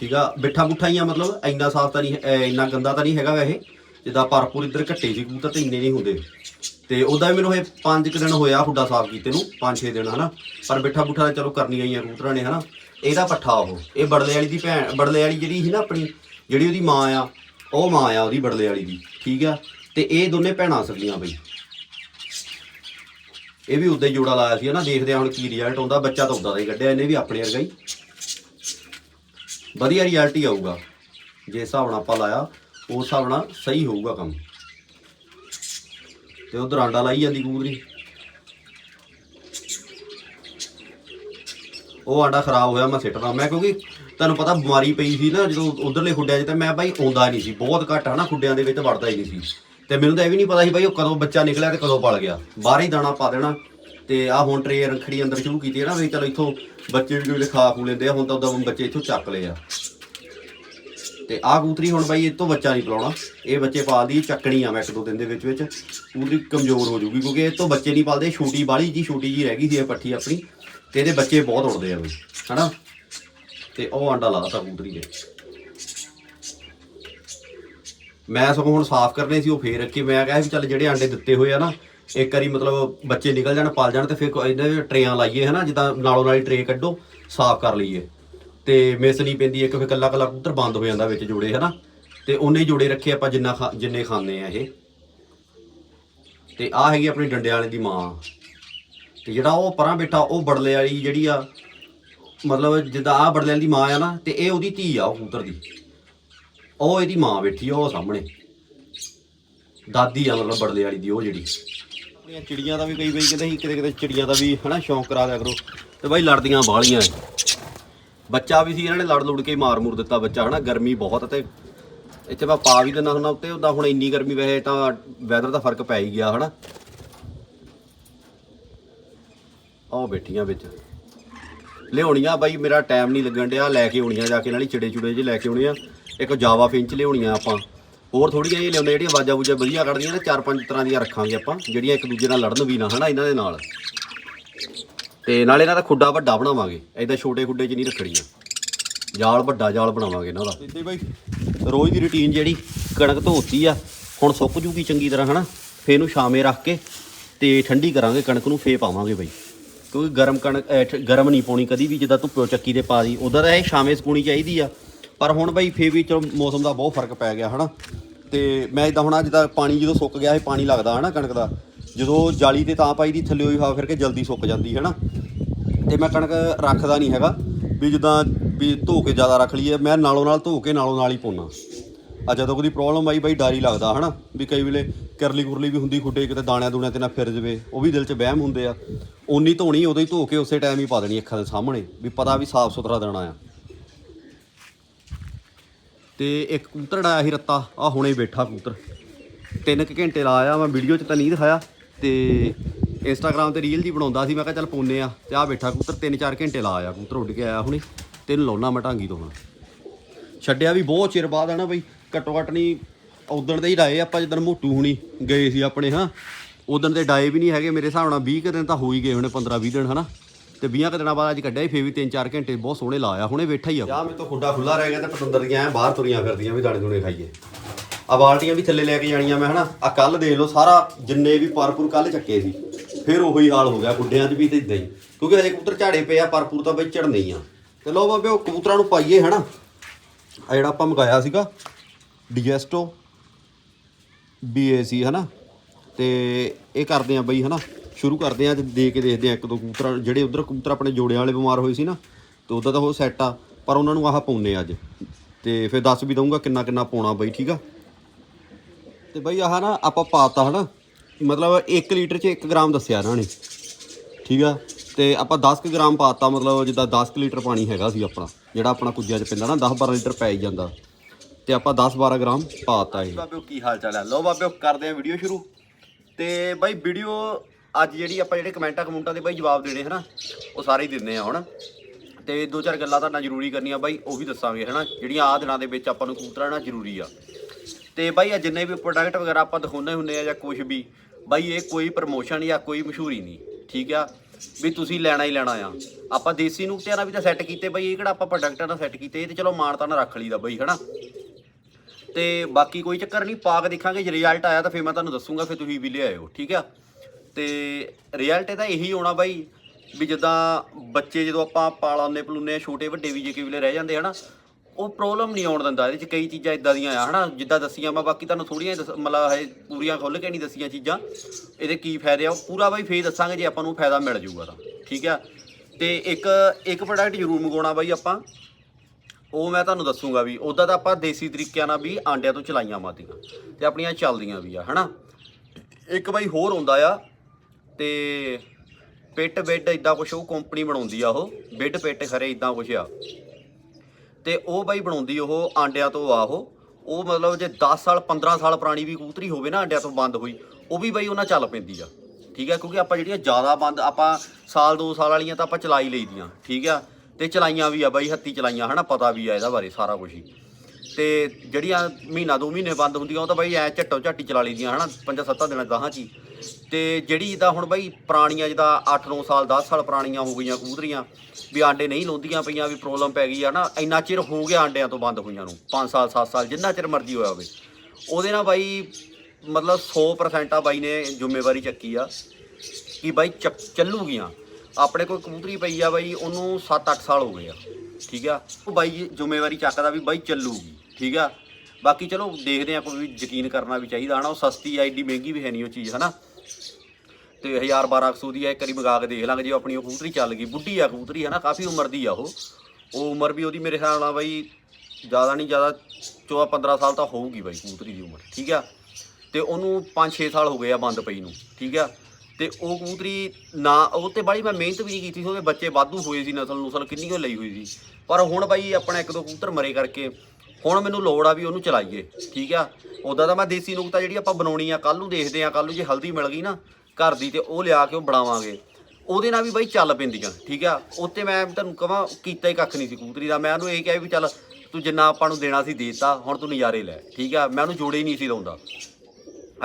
ਠੀਕ ਆ? ਬਿੱਠਾ ਬੁੱਠਾ ਹੀ ਆ ਮਤਲਬ, ਇੰਨਾ ਸਾਫ਼ ਤਾਂ ਨਹੀਂ ਅਹ ਇੰਨਾ ਗੰਦਾ ਤਾਂ ਨਹੀਂ ਹੈਗਾ ਵੈਸੇ। ਜਿੱਦਾਂ ਪਰਪੂਰ ਇੱਧਰ ਘੱਟੇ ਸੀ ਕਬੂਤਰ ਤੇ ਇੰਨੇ ਨਹੀਂ ਹੁੰਦੇ। ਤੇ ਉਹਦਾ ਵੀ ਮੈਨੂੰ ਇਹ 5 ਕੁ ਦਿਨ ਹੋਇਆ ਖੁੱਡਾ ਸਾਫ਼ ਕੀਤੇ ਨੂੰ 5-6 ਦਿਨ, ਹਨਾ? ਪਰ ਬਿੱਠਾ ਬੁੱਠਾ ਤਾਂ ਚਲੋ ਕਰਨੀਆਂ ਆਈਆਂ ਆ ਕਬੂਤਰਾਂ ਨੇ, ਹਨਾ? ਇਹਦਾ ਪੱਠਾ ਉਹ, ਇਹ ਬੜਲੇ ਵਾਲੀ ਦੀ ਭੈਣ, ਬੜਲੇ ਵਾਲੀ ਜਿਹੜੀ ਸੀ ਨਾ ਆਪਣੀ, ਜਿਹੜੀ ਉਹਦੀ ਮਾਂ ਆ, ਉਹ ਮਾਂ ਆ ਉਹਦੀ ਬੜਲੇ ਵਾਲੀ ਦੀ, ਠੀਕ ਆ? ਤੇ ਇਹ ਦੋਨੇ ਭੈਣਾਂ ਸਕੀਆਂ ਬਈ। ਇਹ ਵੀ ਉਦਾਂ ਹੀ ਜੋੜਾ ਲਾਇਆ ਸੀ ਨਾ ਦੇਖਦੇ ਆ ਹੁਣ ਕੀ ਰਿਜ਼ਲਟ ਆਉਂਦਾ, ਬੱਚਾ ਤਾਂ ਉਦਾਂ ਦਾ ਹੀ ਕੱਢਿਆ, ਇਹਨੇ ਵੀ ਆਪਣੇ ਵਰਗਾ ਹੀ। ਵਧੀਆ ਰਿਜ਼ਲਟ ਹੀ ਆਊਗਾ, ਜੇ ਹਿਸਾਬ ਨਾਲ ਆਪਾਂ ਲਾਇਆ, ਉਸ ਹਿਸਾਬ ਨਾਲ ਸਹੀ ਹੋਊਗਾ ਕੰਮ। ਤੇ ਉਹ ਦਰਾਂਡਾ ਲਾਈ ਜਾਂਦੀ ਕਬੂਤਰੀ ਉਹ ਆਂਡਾ ਖਰਾਬ ਹੋਇਆ, ਮੈਂ ਸਿੱਟਦਾ। ਮੈਂ ਕਿਉਂਕਿ ਤੁਹਾਨੂੰ ਪਤਾ ਬਿਮਾਰੀ ਪਈ ਸੀ ਨਾ, ਜਦੋਂ ਉਧਰਲੇ ਖੁੱਡਿਆਂ 'ਚ ਤਾਂ ਮੈਂ ਬਾਈ ਆਉਂਦਾ ਨਹੀਂ ਸੀ। ਬਹੁਤ ਘੱਟ ਹਨਾ, ਖੁੱਡਿਆਂ ਦੇ ਵਿੱਚ ਵੜਦਾ ਹੀ ਨਹੀਂ ਸੀ। ਤੇ ਮੈਨੂੰ ਤਾਂ ਇਹ ਵੀ ਨਹੀਂ ਪਤਾ ਸੀ ਬਾਈ ਉਹ ਕਦੋਂ ਬੱਚਾ ਨਿਕਲਿਆ ਤੇ ਕਦੋਂ ਪਲ ਗਿਆ। ਬਾਹਰ ਹੀ ਦਾਣਾ ਪਾ ਦੇਣਾ। ਤੇ ਆ ਹੁਣ ਟਰੇ ਰੱਖੜੀ ਅੰਦਰ ਸ਼ੁਰੂ ਕੀਤੀ ਹੈ ਨਾ, ਵੀ ਚਲੋ ਇੱਥੋਂ ਬੱਚੇ ਵੀ ਕੋਈ ਖਾ ਖੂ ਲੈਂਦੇ ਆ। ਹੁਣ ਤਾਂ ਉਦੋਂ ਬੱਚੇ ਇੱਥੋਂ ਚੱਕ ਲਏ ਆ। ਤੇ ਆ ਕਬੂਤਰੀ ਹੁਣ ਬਾਈ ਇਹ ਤੋਂ ਬੱਚਾ ਨਹੀਂ ਪਲਾਉਣਾ। ਇਹ ਬੱਚੇ ਪਾਲਦੀ ਚੱਕਣੀ ਆ ਮੈਂ ਇੱਕ ਦੋ ਦਿਨ ਦੇ ਵਿੱਚ ਵਿੱਚ। ਪੂਰੀ ਕਮਜ਼ੋਰ ਹੋ ਜੂਗੀ ਕਿਉਂਕਿ ਇਹ ਤੋਂ ਬੱਚੇ ਨਹੀਂ ਪਾਲਦੇ। ਛੋਟੀ ਬਾਲੀ ਜੀ, ਛੋਟੀ ਜੀ ਰਹਿ ਗਈ ਸੀ ਇਹ ਪੱਠੀ ਆਪਣੀ। ਤੇ ਇਹਦੇ ਬੱਚੇ ਬਹੁਤ ਉੜਦੇ ਆ ਬਈ, ਹਨਾ? ਤੇ ਉਹ ਆਂਡਾ ਲਾਤਾ ਕਬੂਤਰੀ ਦੇ ਮੈਂ ਸਗੋਂ ਹੁਣ ਸਾਫ਼ ਕਰਨੇ ਸੀ, ਉਹ ਫੇਰ ਰੱਖੇ ਮੈਂ ਕਿਹਾ ਵੀ ਚੱਲ ਜਿਹੜੇ ਆਂਡੇ ਦਿੱਤੇ ਹੋਏ ਆ ਨਾ, ਇੱਕ ਵਾਰੀ ਮਤਲਬ ਬੱਚੇ ਨਿਕਲ ਜਾਣ, ਪਲ ਜਾਣ ਤੇ ਫਿਰ ਇਹਦੇ ਟਰੇਆਂ ਲਾਈਏ, ਹਨਾ? ਜਿੱਦਾਂ ਨਾਲੋਂ ਨਾਲ ਹੀ ਟਰੇ ਕੱਢੋ, ਸਾਫ਼ ਕਰ ਲਈਏ। ਤੇ ਮਿਸ ਨਹੀਂ ਪੈਂਦੀ, ਇੱਕ ਫਿਰ ਕੱਲਾ ਕੱਲਾ ਕਬੂਤਰ ਬੰਦ ਹੋ ਜਾਂਦਾ ਵਿੱਚ ਜੋੜੇ, ਹਨਾ? ਤੇ ਉਹਨੇ ਹੀ ਜੋੜੇ ਰੱਖੇ ਆਪਾਂ ਜਿੰਨਾ ਖਾ- ਜਿੰਨੇ ਖਾਂਦੇ ਆ ਇਹ। ਤੇ ਆ ਹੈਗੀ ਆਪਣੀ ਡੰਡੇ ਵਾਲੇ ਦੀ ਮਾਂ। ਤੇ ਜਿਹੜਾ ਉਹ ਪਰਾਂ ਬੈਠਾ ਉਹ ਬੜਲੇ ਵਾਲੀ ਜਿਹੜੀ ਆ, ਮਤਲਬ ਜਿੱਦਾਂ ਆ ਬੜਲੇ ਵਾਲੀ ਦੀ ਮਾਂ ਆ ਨਾ, ਤੇ ਇਹ ਉਹਦੀ ਧੀ ਆ, ਉਹ ਕਬੂਤਰ ਦੀ। ਉਹ ਇਹਦੀ ਮਾਂ ਬੈਠੀ ਆ, ਉਹ ਸਾਹਮਣੇ। ਦਾਦੀ ਆ, ਮਤਲਬ ਬੜਲੇ ਵਾਲੀ ਦੀ, ਉਹ ਜਿਹੜੀ। ਆਪਣੀਆਂ ਚਿੜੀਆਂ ਦਾ ਵੀ ਕਈ ਵਾਰੀ ਕਹਿੰਦੇ ਸੀ, ਕਿਤੇ ਕਿਤੇ ਚਿੜੀਆਂ ਦਾ ਵੀ ਹਨਾ ਸ਼ੌਂਕ ਕਰਾ ਦਿਆ ਕਰੋ। ਤੇ ਬਾਈ ਲੜਦੀਆਂ ਬਾਹਲੀਆਂ ਬੱਚਾ ਵੀ ਸੀ, ਇਹਨਾਂ ਨੇ ਲੜ ਲੁੜ ਕੇ ਮਾਰ ਮੂਰ ਦਿੱਤਾ ਬੱਚਾ, ਹਨਾ ਗਰਮੀ ਬਹੁਤ ਤੇ ਇੱਥੇ ਮੈਂ ਪਾ ਵੀ ਦਿੰਦਾ ਹੁੰਦਾ ਉੱਤੇ ਉਦਾਂ ਹੁਣ ਇੰਨੀ ਗਰਮੀ, ਵੈਸੇ ਤਾਂ ਵੈਦਰ ਦਾ ਫ਼ਰਕ ਪੈ ਹੀ ਗਿਆ, ਹਨਾ। ਆਹ ਬੈਠੀਆਂ ਵਿੱਚ। ਲਿਆਉਣੀਆਂ ਬਾਈ, ਮੇਰਾ ਟਾਈਮ ਨਹੀਂ ਲੱਗਣ ਡਿਆ। ਲੈ ਕੇ ਆਉਣੀਆਂ ਜਾ ਕੇ, ਨਾਲ ਹੀ ਚਿੜੇ ਚੁੜੇ ਜੇ ਲੈ ਕੇ ਆਉਣੀਆਂ ਇੱਕ ਜਾਵਾ ਫਿੰਚ ਲਿਆਉਣੀਆਂ ਆਪਾਂ। ਹੋਰ ਥੋੜੀਆਂ ਇਹ ਲਿਆਉਂਦੇ ਜਿਹੜੀਆਂ ਬਾਜਾ ਬੂਜਾ ਵਧੀਆ ਕੱਢਦੀਆਂ ਨੇ, ਚਾਰ ਪੰਜ ਤਰ੍ਹਾਂ ਦੀਆਂ ਰੱਖਾਂਗੇ ਆਪਾਂ, ਜਿਹੜੀਆਂ ਇੱਕ ਦੂਜੇ ਨਾਲ ਲੜਨ ਵੀ ਨਾ, ਹਨਾ, ਇਹਨਾਂ ਦੇ ਨਾਲ। ਤੇ ਨਾਲੇ ਇਹਨਾਂ ਦਾ ਖੁੱਡਾ ਵੱਡਾ ਬਣਾਵਾਂਗੇ। ਐਦਾਂ ਛੋਟੇ ਖੁੱਡੇ 'ਚ ਨਹੀਂ ਰੱਖਣੀਆਂ ਜਾਲ ਵੱਡਾ ਜਾਲ ਬਣਾਵਾਂਗੇ ਇਹਨਾਂ ਦਾ। ਇੱਥੇ ਬਾਈ, ਰੋਜ਼ ਦੀ ਰੁਟੀਨ ਜਿਹੜੀ, ਕਣਕ ਧੋਤੀ ਆ, ਹੁਣ ਸੁੱਕ ਜੂਗੀ ਚੰਗੀ ਤਰ੍ਹਾਂ, ਹਨਾ। ਫੇਰ ਇਹਨੂੰ ਛਾਵੇਂ ਰੱਖ ਕੇ ਤੇ ਠੰਡੀ ਕਰਾਂਗੇ, ਕਣਕ ਨੂੰ ਫੇਰ ਪਾਵਾਂਗੇ ਬਾਈ। ਕਿਉਂਕਿ ਗਰਮ ਕਣਕ ਅਹ, ਗਰਮ ਨਹੀਂ ਪਾਉਣੀ ਕਦੀ ਵੀ ਜਿੱਦਾਂ ਧੁੱਪਿਓ ਚੱਕੀ ਤੇ ਪਾ ਦੀ ਉਧਰ ਇਹ ਛਾਵੇਂ ਸਕੂਣੀ ਚਾਹੀਦੀ ਆ। ਪਰ ਹੁਣ ਬਈ ਫੇਰ ਵੀ ਚਲੋ ਮੌਸਮ ਦਾ ਬਹੁਤ ਫ਼ਰਕ ਪੈ ਗਿਆ ਹਨਾ? ਤੇ ਮੈਂ ਇਦਾਂ ਹੁਣ ਜਿੱਦਾਂ ਪਾਣੀ ਜਦੋਂ ਸੁੱਕ ਗਿਆ ਇਹ ਪਾਣੀ ਲੱਗਦਾ ਹਨਾ ਕਣਕ ਦਾ? ਜਦੋਂ ਜਾਲੀ ਤੇ ਤਾਂ ਪਾਈ ਦੀ ਥੱਲੇ ਹੋਈ ਹਵਾ ਫਿਰ ਕੇ ਜਲਦੀ ਸੁੱਕ ਜਾਂਦੀ ਹਨਾ? ਤੇ ਮੈਂ ਕਣਕ ਰੱਖਦਾ ਨਹੀਂ ਹੈਗਾ ਵੀ ਜਿੱਦਾਂ ਵੀ ਧੋ ਕੇ ਜ਼ਿਆਦਾ ਰੱਖ ਲਈਏ ਮੈਂ ਨਾਲੋਂ ਨਾਲ ਧੋ ਕੇ ਨਾਲੋਂ ਨਾਲ ਹੀ ਪਾਉਣਾ ਆ ਜਦੋਂ ਕੋਈ ਪ੍ਰੋਬਲਮ ਆਈ ਬਾਈ ਡਰ ਹੀ ਲੱਗਦਾ, ਹਨਾ? ਵੀ ਕਈ ਵੇਲੇ ਕਰਲੀ ਕੁਰਲੀ ਵੀ ਹੁੰਦੀ ਖੁੱਡੇ, ਕਿਤੇ ਦਾਣਿਆਂ ਦੂਣਿਆਂ ਤੇ ਨਾ ਫਿਰ ਜਵੇ, ਉਹ ਵੀ ਦਿਲ 'ਚ ਵਹਿਮ ਹੁੰਦੇ ਆ। ਉਨੀ ਧੋਣੀ, ਉਦੋਂ ਹੀ ਧੋ ਕੇ ਉਸੇ ਟਾਈਮ ਹੀ ਪਾ ਦੇਣੀ ਅੱਖਾਂ ਦੇ ਸਾਹਮਣੇ, ਵੀ ਪਤਾ ਵੀ ਸਾਫ਼ ਸੁਥਰਾ ਦੇਣਾ ਆ। ਤੇ ਇੱਕ ਕਬੂਤਰ ਡਾਇਆ ਸੀ ਰੱਤਾ ਆ ਹੁਣੇ ਬੈਠਾ ਕਬੂਤਰ। ਤਿੰਨ ਕੁ ਘੰਟੇ ਲਾਇਆ ਮੈਂ ਵੀਡੀਓ 'ਚ ਤਾਂ ਨਹੀਂ ਦਿਖਾਇਆ, ਤੇ ਇੰਸਟਾਗ੍ਰam ਤੇ ਰੀਲ ਜੀ ਬਣਾਉਂਦਾ ਸੀ, ਮੈਂ ਕਿਹਾ ਚੱਲ ਪਾਉਂਦੇ ਆ, ਤੇ ਆ ਬੈਠਾ ਕਬੂਤਰ 3-4 ਘੰਟੇ ਲਾਇਆ ਕਬੂਤਰ ਉੱਡ ਕੇ ਆਇਆ ਹੁਣੇ, ਤੈਨੂੰ ਲਾਉਣਾ ਮੈਂ ਢਾਂਗੀ ਤੋਂ ਹੁਣ। ਛੱਡਿਆ ਵੀ ਬਹੁਤ ਚਿਰ ਬਾਅਦ ਆ ਨਾ ਬਈ? ਘੱਟੋ ਘੱਟ ਨਹੀਂ ਉਦਣ ਦੇ ਹੀ ਡਾਏ ਆਪਾਂ ਜਦੋਂ ਮੋਟੂ ਹੁਣੀ ਗਏ ਸੀ ਆਪਣੇ, ਹਾਂ। ਉਦਣ ਦੇ ਡਾਏ ਵੀ ਨਹੀਂ ਹੈਗੇ ਮੇਰੇ ਹਿਸਾਬ ਨਾਲ 20 ਕੁ ਦਿਨ ਤਾਂ ਹੋ ਹੀ ਗਏ ਹੋਣੇ 15-20 ਦਿਨ, ਹਨਾ। ਤੇ 20 ਕੁ ਦਿਨਾਂ ਬਾਅਦ ਅੱਜ ਕੱਢਿਆ ਸੀ, ਫੇਰ ਵੀ 3-4 ਘੰਟੇ ਬਹੁਤ ਸੋਹਣੇ ਲਾਇਆ ਹੁਣੇ, ਬੈਠਾ ਹੀ ਆ। ਯਾ ਮੇਰੇ ਤੋਂ ਖੁੱਡਾ ਖੁੱਲਾ ਰਹਿ ਗਿਆ ਤੇ ਪਤੰਦਰ ਦੀਆਂ ਐਂ ਬਾਹਰ ਤੁਰੀਆਂ ਫਿਰਦੀਆਂ ਵੀ ਦਾਣੇ ਦੂਣੇ ਖਾਈਏ। ਆ ਬਾਲਟੀਆਂ ਵੀ ਥੱਲੇ ਲੈ ਕੇ ਜਾਣੀਆਂ ਮੈਂ, ਹਨਾ। ਆ ਕੱਲ ਦੇਖ ਲਓ, ਸਾਰਾ ਜਿੰਨੇ ਵੀ ਪਰਪੂਰ ਕੱਲ ਚੱਕੇ ਸੀ, ਫਿਰ ਉਹੀ ਹਾਲ ਹੋ ਗਿਆ ਗੁੱਡਿਆਂ 'ਚ ਵੀ ਤੇ ਇਦਾਂ ਹੀ। ਕਿਉਂਕਿ ਹਜੇ ਕਬੂਤਰ ਝਾੜੇ ਪਏ ਆ ਪਰਪੂਰ ਤਾਂ ਬਈ ਝੜਨੇ ਹੀ ਆ। ਤੇ ਲਓ ਬਾਬੇ, ਉਹ ਕਬੂਤਰਾਂ ਨੂੰ ਪਾਈਏ, ਹਨਾ। ਆ ਜਿਹੜਾ ਆਪਾਂ ਮੰਗਾਇਆ ਸੀਗਾ ਡੀਐਸਟੋ ਬੀਏਸੀ ਹਨਾ? ਤੇ ਇਹ ਕਰਦੇ ਆ ਬਈ, ਹਨਾ? ਸ਼ੁਰੂ ਕਰਦੇ ਆ ਤੇ ਦੇ ਕੇ ਦੇਖਦੇ ਆ ਇੱਕ ਦੋ ਕਬੂਤਰ ਜਿਹੜੇ ਉਧਰ ਕਬੂਤਰ ਆਪਣੇ ਜੋੜਿਆਂ ਵਾਲੇ ਬਿਮਾਰ ਹੋਏ ਸੀ ਨਾ, ਤੇ ਉਦਾਂ ਤਾਂ ਉਹ ਸੈੱਟ ਆ, ਪਰ ਉਹਨਾਂ ਨੂੰ ਆਹ ਪਾਉਨੇ ਅੱਜ। ਤੇ ਫਿਰ ਦੱਸ ਵੀ ਦਊਂਗਾ ਕਿੰਨਾ ਕਿੰਨਾ ਪਾਉਣਾ ਬਈ, ਠੀਕ ਆ? ਤੇ ਬਈ ਆਹ ਨਾ ਆਪਾਂ ਪਾਤਾ, ਹਨਾ? ਮਤਲਬ 1 ਲੀਟਰ ਚ 1 ਗ੍ਰਾਮ ਦੱਸਿਆ ਇਹਨਾਂ ਨੇ। ਠੀਕ ਆ? ਤੇ ਆਪਾਂ 10 ਕੁ ਗ੍ਰਾਮ ਪਾਤਾ, ਮਤਲਬ ਜਿੱਦਾਂ 10 ਕੁ ਲੀਟਰ ਪਾਣੀ ਹੈਗਾ ਸੀ ਆਪਣਾ, ਜਿਹੜਾ ਆਪਣਾ ਕੁੱਜਿਆਂ ਚ ਪੈਂਦਾ ਨਾ 10 12 ਲੀਟਰ ਪੈ ਹੀ ਜਾਂਦਾ। ਤੇ ਆਪਾਂ 10 12 ਗ੍ਰਾਮ ਪਾਤਾ ਇਹ। ਬਾਬਿਓ, ਕੀ ਹਾਲ ਚਾਲ ਹੈ ਲੋ ਬਾਬਿਓ, ਕਰਦੇ ਆ ਵੀਡੀਓ ਸ਼ੁਰੂ। ਤੇ ਬਾਈ ਵੀਡੀਓ ਅੱਜ ਜਿਹੜੀ ਆਪਾਂ ਜਿਹੜੇ ਕਮੈਂਟਾਂ ਕਮੈਂਟਾਂ ਦੇ ਬਾਈ ਜਵਾਬ ਦੇਣੇ, ਹਨਾ, ਉਹ ਸਾਰੇ ਹੀ ਦਿੰਨੇ ਆ ਹੁਣ। ਤੇ ਦੋ ਚਾਰ ਗੱਲਾਂ ਤੁਹਾਡੇ ਜ਼ਰੂਰੀ ਕਰਨੀਆਂ ਬਾਈ, ਉਹ ਵੀ ਦੱਸਾਂਗੇ, ਹਨਾ। ਜਿਹੜੀਆਂ ਆਹ ਦਿਨਾਂ ਦੇ ਵਿੱਚ ਆਪਾਂ ਨੂੰ ਕਬੂਤਰਾਂ ਨਾਲ ਜ਼ਰੂਰੀ ਆ। ਤੇ ਬਾਈ ਆ ਜਿੰਨੇ ਵੀ ਪ੍ਰੋਡਕਟ ਵਗੈਰਾ ਆਪਾਂ ਦਿਖਾਉਂਦੇ ਹੁੰਦੇ ਆ ਜਾਂ ਕੁਝ ਵੀ, ਬਾਈ ਇਹ ਕੋਈ ਪ੍ਰਮੋਸ਼ਨ ਜਾਂ ਕੋਈ ਮਸ਼ਹੂਰੀ ਨਹੀਂ, ਠੀਕ ਆ? ਵੀ ਤੁਸੀਂ ਲੈਣਾ ਹੀ ਲੈਣਾ ਆ। ਆਪਾਂ ਦੇਸੀ ਨੁਕਤਿਆਂ ਨਾਲ ਵੀ ਤਾਂ ਸੈੱਟ ਕੀਤੇ ਬਈ, ਇਹ ਕਿਹੜਾ ਆਪਾਂ ਪ੍ਰੋਡਕਟਾਂ ਨਾਲ ਸੈੱਟ ਕੀਤੇ, ਇਹ ਤੇ ਚਲੋ ਮਾਨਤਾ ਨਾਲ ਰੱਖ ਲਈਦਾ ਬਾਈ, ਹਨਾ? ਤੇ ਬਾਕੀ ਕੋਈ ਚੱਕਰ ਨਹੀਂ ਪਾ ਕੇ ਦੇਖਾਂਗੇ, ਜੇ ਰਿਜ਼ਲਟ ਆਇਆ ਤਾਂ ਫਿਰ ਮੈਂ ਤੁਹਾਨੂੰ ਦੱਸੂਗਾ, ਫਿਰ ਤੁਸੀਂ ਵੀ ਲਿਆਇਓ ਠੀਕ ਆ? ਤੇ ਰਿਜ਼ਲਟ ਇਹਦਾ ਇਹੀ ਹੋਣਾ ਬਾਈ, ਵੀ ਜਿੱਦਾਂ ਬੱਚੇ ਜਦੋਂ ਆਪਾਂ ਪਾਲਾਉਂਦੇ ਪਲੂਨੇ ਛੋਟੇ ਵੱਡੇ ਵੀ ਜੇ ਕਿਸੇ ਵੇਲੇ ਰਹਿ ਜਾਂਦੇ, ਹਨਾ, ਉਹ ਪ੍ਰੋਬਲਮ ਨਹੀਂ ਆਉਣ ਦਿੰਦਾ, ਇਹਦੇ ਚ ਕਈ ਚੀਜ਼ਾਂ ਇਦਾਂ ਦੀਆਂ ਆ, ਹਨਾ, ਜਿੱਦਾਂ ਦੱਸੀਆਂ ਮੈਂ, ਬਾਕੀ ਤੁਹਾਨੂੰ ਥੋੜੀਆਂ ਮਤਲਬ ਹੈ ਪੂਰੀਆਂ ਖੁੱਲ ਕੇ ਨਹੀਂ ਦੱਸੀਆਂ ਚੀਜ਼ਾਂ, ਇਹਦੇ ਕੀ ਫਾਇਦੇ ਆ, ਉਹ ਪੂਰਾ ਬਾਈ ਫੇਰ ਦੱਸਾਂਗੇ, ਜੇ ਆਪਾਂ ਨੂੰ ਫਾਇਦਾ ਮਿਲ ਜਾਊਗਾ ਤਾਂ, ਠੀਕ ਆ? ਤੇ ਇੱਕ ਇੱਕ ਪ੍ਰੋਡਕਟ ਜ਼ਰੂਰ ਮੰਗਵਾਉਣਾ ਬਾਈ ਆਪਾਂ ਉਹ ਮੈਂ ਤੁਹਾਨੂੰ ਦੱਸੂਗਾ ਵੀ ਉਦਾਂ ਤਾਂ ਆਪਾਂ ਦੇਸੀ ਤਰੀਕਿਆਂ ਨਾਲ ਵੀ ਆਂਡਿਆਂ ਤੋਂ ਚਲਾਈਆਂ ਮਾਤੀਆਂ ਤੇ ਆਪਣੀਆਂ ਚੱਲਦੀਆਂ ਵੀ ਆ, ਹਨਾ? ਇੱਕ ਬਾਈ ਹੋਰ ਹੁੰਦਾ ਆ ਤੇ ਪਿੱਟ ਬੈੱਡ ਇਦਾਂ ਕੁਛ ਉਹ ਕੰਪਨੀ ਬਣਾਉਂਦੀ ਆ ਉਹ ਬੈੱਡ ਪਿੱਟ ਖਰੇ ਇਦਾਂ ਕੁਛ ਆ। ਤੇ ਉਹ ਬਾਈ ਬਣਾਉਂਦੀ ਉਹ ਆਂਡਿਆਂ ਤੋਂ ਆ ਉਹ ਉਹ ਮਤਲਬ ਜੇ 10 ਸਾਲ 15 ਸਾਲ ਪੁਰਾਣੀ ਵੀ ਕਬੂਤਰੀ ਹੋਵੇ ਨਾ ਆਂਡਿਆਂ ਤੋਂ ਬੰਦ ਹੋਈ, ਉਹ ਵੀ ਬਾਈ ਉਹਨਾਂ ਚੱਲ ਪੈਂਦੀ ਆ। ਠੀਕ ਆ, ਕਿਉਂਕਿ ਆਪਾਂ ਜਿਹੜੀਆਂ ਜ਼ਿਆਦਾ ਬੰਦ ਆਪਾਂ ਸਾਲ 2 ਸਾਲ ਵਾਲੀਆਂ ਤਾਂ ਆਪਾਂ ਚਲਾਈ ਲਈਦੀਆਂ, ਠੀਕ ਆ? ਤੇ ਚਲਾਈਆਂ ਵੀ ਆ ਬਾਈ ਹੱਤੀ ਚਲਾਈਆਂ, ਹਨਾ, ਪਤਾ ਵੀ ਆ ਇਹਦਾ ਬਾਰੇ ਸਾਰਾ ਕੁਝ ਹੀ। ਤੇ ਜਿਹੜੀਆਂ ਮਹੀਨਾ ਦੋ ਮਹੀਨੇ ਬੰਦ ਹੁੰਦੀਆਂ, ਉਹ ਤਾਂ ਬਾਈ ਐ ਝੱਟੋ ਝੱਟੀ ਚਲਾ ਲਈਦੀਆਂ, ਹਨਾ, ਪੰਜਾਂ ਸੱਤਾਂ ਦਿਨਾਂ ਗਾਹਾਂ ਚ ਹੀ। ਤੇ ਜਿਹੜੀ ਜਿੱਦਾਂ ਹੁਣ ਬਾਈ ਪੁਰਾਣੀਆਂ, ਜਿੱਦਾਂ 8-9 ਸਾਲ 10 ਸਾਲ ਪੁਰਾਣੀਆਂ ਹੋ ਗਈਆਂ ਕਬੂਤਰੀਆਂ, ਵੀ ਆਂਡੇ ਨਹੀਂ ਲਾਉਂਦੀਆਂ ਪਈਆਂ, ਵੀ ਪ੍ਰੋਬਲਮ ਪੈ ਗਈ ਆ ਨਾ ਇੰਨਾ ਚਿਰ ਹੋ ਗਿਆ ਆਂਡਿਆਂ ਤੋਂ ਬੰਦ ਹੋਈਆਂ ਨੂੰ 5 ਸਾਲ 7 ਸਾਲ, ਜਿੰਨਾ ਚਿਰ ਮਰਜ਼ੀ ਹੋਇਆ ਹੋਵੇ। ਉਹਦੇ ਨਾਲ ਬਾਈ ਮਤਲਬ 100% ਆ ਬਾਈ ਨੇ ਜ਼ਿੰਮੇਵਾਰੀ ਚੱਕੀ ਆ, ਕਿ ਬਾਈ ਚੱਕ ਚੱਲੂਗੀਆਂ। ਆਪਣੇ ਕੋਲ ਕਬੂਤਰੀ ਪਈ ਆ ਬਾਈ, ਉਹਨੂੰ 7-8 ਸਾਲ ਹੋ ਗਏ ਆ, ਠੀਕ ਆ? ਉਹ ਬਾਈ ਜੀ ਜ਼ਿੰਮੇਵਾਰੀ ਚੱਕਦਾ ਵੀ ਬਾਈ ਚੱਲੂਗੀ, ਠੀਕ ਆ? ਬਾਕੀ ਚਲੋ ਦੇਖਦੇ ਆ ਕੋਈ ਵੀ ਯਕੀਨ ਕਰਨਾ ਵੀ ਚਾਹੀਦਾ, ਹਨਾ? ਉਹ ਸਸਤੀ ਆ, ਏਡੀ ਮਹਿੰਗੀ ਵੀ ਹੈ ਨਹੀਂ ਉਹ ਚੀਜ਼, ਹਨਾ? ਤੇ 1000 1200 ਦੀ ਆ, ਇੱਕ ਵਾਰੀ ਮੰਗਾ ਕੇ ਦੇਖ ਲਾਂਗੇ ਜੇ ਆਪਣੀ ਉਹ ਕਬੂਤਰੀ ਚੱਲ ਗਈ, ਬੁੱਢੀ ਆ ਕਬੂਤਰੀ, ਹਨਾ? ਕਾਫੀ ਉਮਰ ਦੀ ਆ ਉਹ। ਉਹ ਉਮਰ ਵੀ ਉਹਦੀ ਮੇਰੇ ਖਿਆਲ ਨਾਲ ਬਾਈ ਜ਼ਿਆਦਾ ਨਹੀਂ ਜ਼ਿਆਦਾ 14 15 ਸਾਲ ਤਾਂ ਹੋਊਗੀ ਬਾਈ ਕਬੂਤਰੀ ਦੀ ਉਮਰ, ਠੀਕ ਆ? ਤੇ ਉਹਨੂੰ 5-6 ਸਾਲ ਹੋ ਗਏ ਆ ਬੰਦ ਪਈ ਨੂੰ, ਠੀਕ ਆ? ਤੇ ਉਹ ਕਬੂਤਰੀ ਨਾ, ਉਹ ਤੇ ਬਾਈ ਮੈਂ ਮਿਹਨਤ ਵੀ ਨਹੀਂ ਕੀਤੀ ਸੀ, ਉਹਦੇ ਬੱਚੇ ਵਾਧੂ ਹੋਏ ਸੀ ਨਸਲ ਨੁਸਲ, ਕਿੰਨੀ ਕੁ ਲਈ ਹੋਈ ਸੀ। ਪਰ ਹੁਣ ਬਾਈ ਆਪਣਾ ਇੱਕ ਦੋ ਕਬੂਤਰ ਮਰੇ ਕਰਕੇ, ਹੁਣ ਮੈਨੂੰ ਲੋੜ ਆ ਵੀ ਉਹਨੂੰ ਚਲਾਈਏ, ਠੀਕ ਆ? ਉਦਾਂ ਤਾਂ ਮੈਂ ਦੇਸੀ ਨੁਕਤਾ ਜਿਹੜੀ ਆਪਾਂ ਬਣਾਉਣੀ ਆ ਕੱਲ ਨੂੰ ਦੇਖਦੇ ਆ ਕੱਲ ਨੂੰ ਜੇ ਹਲਦੀ ਮਿਲ ਗਈ ਨਾ ਘਰ ਦੀ ਤੇ ਉਹ ਲਿਆ ਕੇ ਉਹ ਬਣਾਵਾਂਗੇ। ਉਹਦੇ ਨਾਲ ਵੀ ਬਾਈ ਚੱਲ ਪੈਂਦੀਆਂ, ਠੀਕ ਆ? ਉੱਤੇ ਮੈਂ ਤੁਹਾਨੂੰ ਕਹਾਂ ਕੀਤਾ ਹੀ ਕੱਖ ਨਹੀਂ ਸੀ ਕਬੂਤਰੀ ਦਾ। ਮੈਂ ਉਹਨੂੰ ਇਹ ਕਿਹਾ ਵੀ ਚੱਲ, ਤੂੰ ਜਿੰਨਾ ਆਪਾਂ ਨੂੰ ਦੇਣਾ ਸੀ ਦੇਤਾ, ਹੁਣ ਤੂੰ ਨਜ਼ਾਰੇ ਲੈ, ਠੀਕ ਆ? ਮੈਂ ਉਹਨੂੰ ਜੋੜੇ ਹੀ ਨਹੀਂ ਸੀ ਲਾਉਂਦਾ।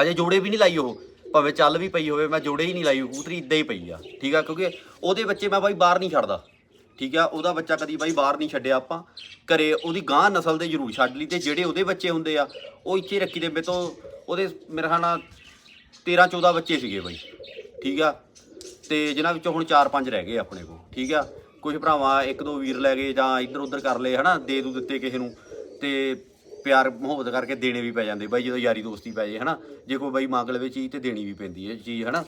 ਅਜੇ ਜੋੜੇ ਵੀ ਨਹੀਂ ਲਾਈ ਉਹ। ਭਾਵੇਂ ਚੱਲ ਵੀ ਪਈ ਹੋਵੇ, ਮੈਂ ਜੋੜੇ ਹੀ ਨਹੀਂ ਲਾਈ, ਕਬੂਤਰੀ ਇਦਾਂ ਹੀ ਪਈ ਆ, ਠੀਕ ਆ? ਕਿਉਂਕਿ ਉਹਦੇ ਬੱਚੇ ਮੈਂ ਬਾਈ ਬਾਹਰ ਨਹੀਂ ਛੱਡਦਾ, ਠੀਕ ਆ? ਉਹਦਾ ਬੱਚਾ ਕਦੀ ਬਾਈ ਬਾਹਰ ਨਹੀਂ ਛੱਡਿਆ ਆਪਾਂ। ਘਰੇ ਉਹਦੀ ਗਾਂ ਨਸਲ ਦੇ ਜ਼ਰੂਰ ਛੱਡ ਲਈ ਤੇ ਜਿਹੜੇ ਉਹਦੇ ਬੱਚੇ ਹੁੰਦੇ ਆ, ਉਹ ਇੱਥੇ ਰੱਖੀ ਦੇ ਤੋਂ ਉਹਦੇ ਮੇਰੇ ਖਿਆਲ ਨਾਲ 13 14 ਬੱਚੇ ਸੀਗੇ ਬਾਈ, ਠੀਕ ਆ? ਤੇ ਜਿਨ੍ਹਾਂ ਵਿੱਚੋਂ ਹੁਣ 4-5 ਰਹਿ ਗਏ ਆਪਣੇ ਕੋਲ, ਠੀਕ ਆ? ਕੁਝ ਭਰਾਵਾਂ ਇੱਕ ਦੋ ਵੀਰ ਲੈ ਗਏ ਜਾਂ ਇੱਧਰ ਉੱਧਰ ਕਰ ਲਏ, ਹਨਾ? ਦੇ ਦੂ ਦਿੱਤੇ ਕਿਸੇ ਨੂੰ, ਤੇ ਪਿਆਰ ਮੁਹੱਬਤ ਕਰਕੇ ਦੇਣੇ ਵੀ ਪੈ ਜਾਂਦੇ ਬਾਈ, ਜਦੋਂ ਯਾਰੀ ਦੋਸਤੀ ਪੈ ਜੇ, ਹਨਾ? ਜੇ ਕੋਈ ਬਾਈ ਮੰਗ ਲਵੇ ਚੀਜ਼ ਤੇ ਦੇਣੀ ਵੀ ਪੈਂਦੀ ਹੈ ਚੀਜ਼, ਹਨਾ?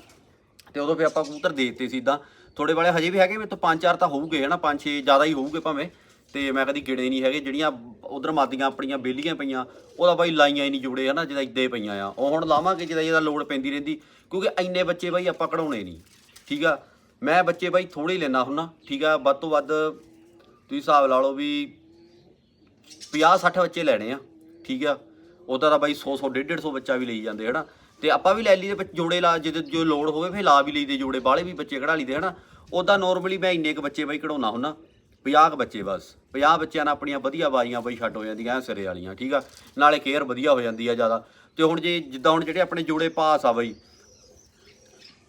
ਤੇ ਉਦੋਂ ਫਿਰ ਆਪਾਂ ਕਬੂਤਰ ਦੇ ਦਿੱਤੇ ਸੀ ਇਦਾਂ ਥੋੜੇ ਵਾਲੇ ਹਜੇ ਵੀ ਹੈਗੇ, ਮੇਰੇ ਤੋਂ ਪੰਜ ਚਾਰ ਤਾਂ ਹੋਊਗੇ, ਹਨਾ? ਪੰਜ ਛੇ ਜ਼ਿਆਦਾ ਹੀ ਹੋਊਗੇ ਭਾਵੇਂ। ਤੇ ਮੈਂ ਕਦੀ ਗਿਣੇ ਨਹੀਂ ਹੈਗੇ, ਜਿਹੜੀਆਂ ਉਧਰ ਮਾਦੀਆਂ ਆਪਣੀਆਂ ਬੇਲੀਆਂ ਪਈਆਂ, ਉਹਦਾ ਬਾਈ ਲਾਈਆਂ ਹੀ ਨਹੀਂ ਜੁੜੇ, ਹਨਾ? ਜਿਹਦਾ ਇੱਦਾਂ ਹੀ ਪਈਆਂ ਆ। ਉਹ ਹੁਣ ਲਾਵਾਂਗੇ, ਜਿਹਦਾ ਜਿਹਦਾ ਲੋੜ ਪੈਂਦੀ ਰਹਿੰਦੀ। ਕਿਉਂਕਿ ਇੰਨੇ ਬੱਚੇ ਬਾਈ ਆਪਾਂ ਕਢਾਉਣੇ ਨਹੀਂ, ਠੀਕ ਆ? ਮੈਂ ਬੱਚੇ ਬਾਈ ਥੋੜੇ ਹੀ ਲੈਣਾ ਹੁੰਨਾ, ਠੀਕ ਆ? ਵੱਧ ਤੋਂ ਵੱਧ ਤੁਸੀਂ ਹਿਸਾਬ ਲਾ ਲਓ ਵੀ 50 60 ਬੱਚੇ ਲੈਣੇ ਆ, ਠੀਕ ਆ? ਉਹਦਾ ਤਾਂ ਬਾਈ 100 100 150 ਬੱਚਾ ਵੀ ਲਈ ਜਾਂਦੇ, ਹਨਾ? ਤੇ ਆਪਾਂ ਵੀ ਲੈ ਲਈ ਦੇ ਜੋੜੇ ਲਾ ਜਿਹਦੇ ਜੋ ਲੋੜ ਹੋਵੇ, ਫਿਰ ਲਾ ਵੀ ਲਈਦੇ ਜੋੜੇ ਬਾਲੇ ਵੀ ਬੱਚੇ ਕਢਾ ਲਈਦੇ, ਹਨਾ? ਉਦਾਂ ਨਾਰਮਲੀ ਮੈਂ ਇੰਨੇ ਕੁ ਬੱਚੇ ਬਾਈ ਕਢਾਉਣਾ ਹੁੰਨਾ 50 ਕੁ ਬੱਚੇ ਬਸ। 50 ਬੱਚਿਆਂ ਨਾਲ ਆਪਣੀਆਂ ਵਧੀਆ ਬਾਰੀਆਂ ਬਈ ਛੱਡ ਹੋ ਜਾਂਦੀਆਂ, ਐਂ ਸਿਰੇ ਵਾਲੀਆਂ, ਠੀਕ ਆ? ਨਾਲੇ ਕੇਅਰ ਵਧੀਆ ਹੋ ਜਾਂਦੀ ਆ ਜ਼ਿਆਦਾ। ਤੇ ਹੁਣ ਜੇ, ਜਿੱਦਾਂ ਹੁਣ ਜਿਹੜੇ ਆਪਣੇ ਜੋੜੇ ਪਾਸ ਆ ਬਾਈ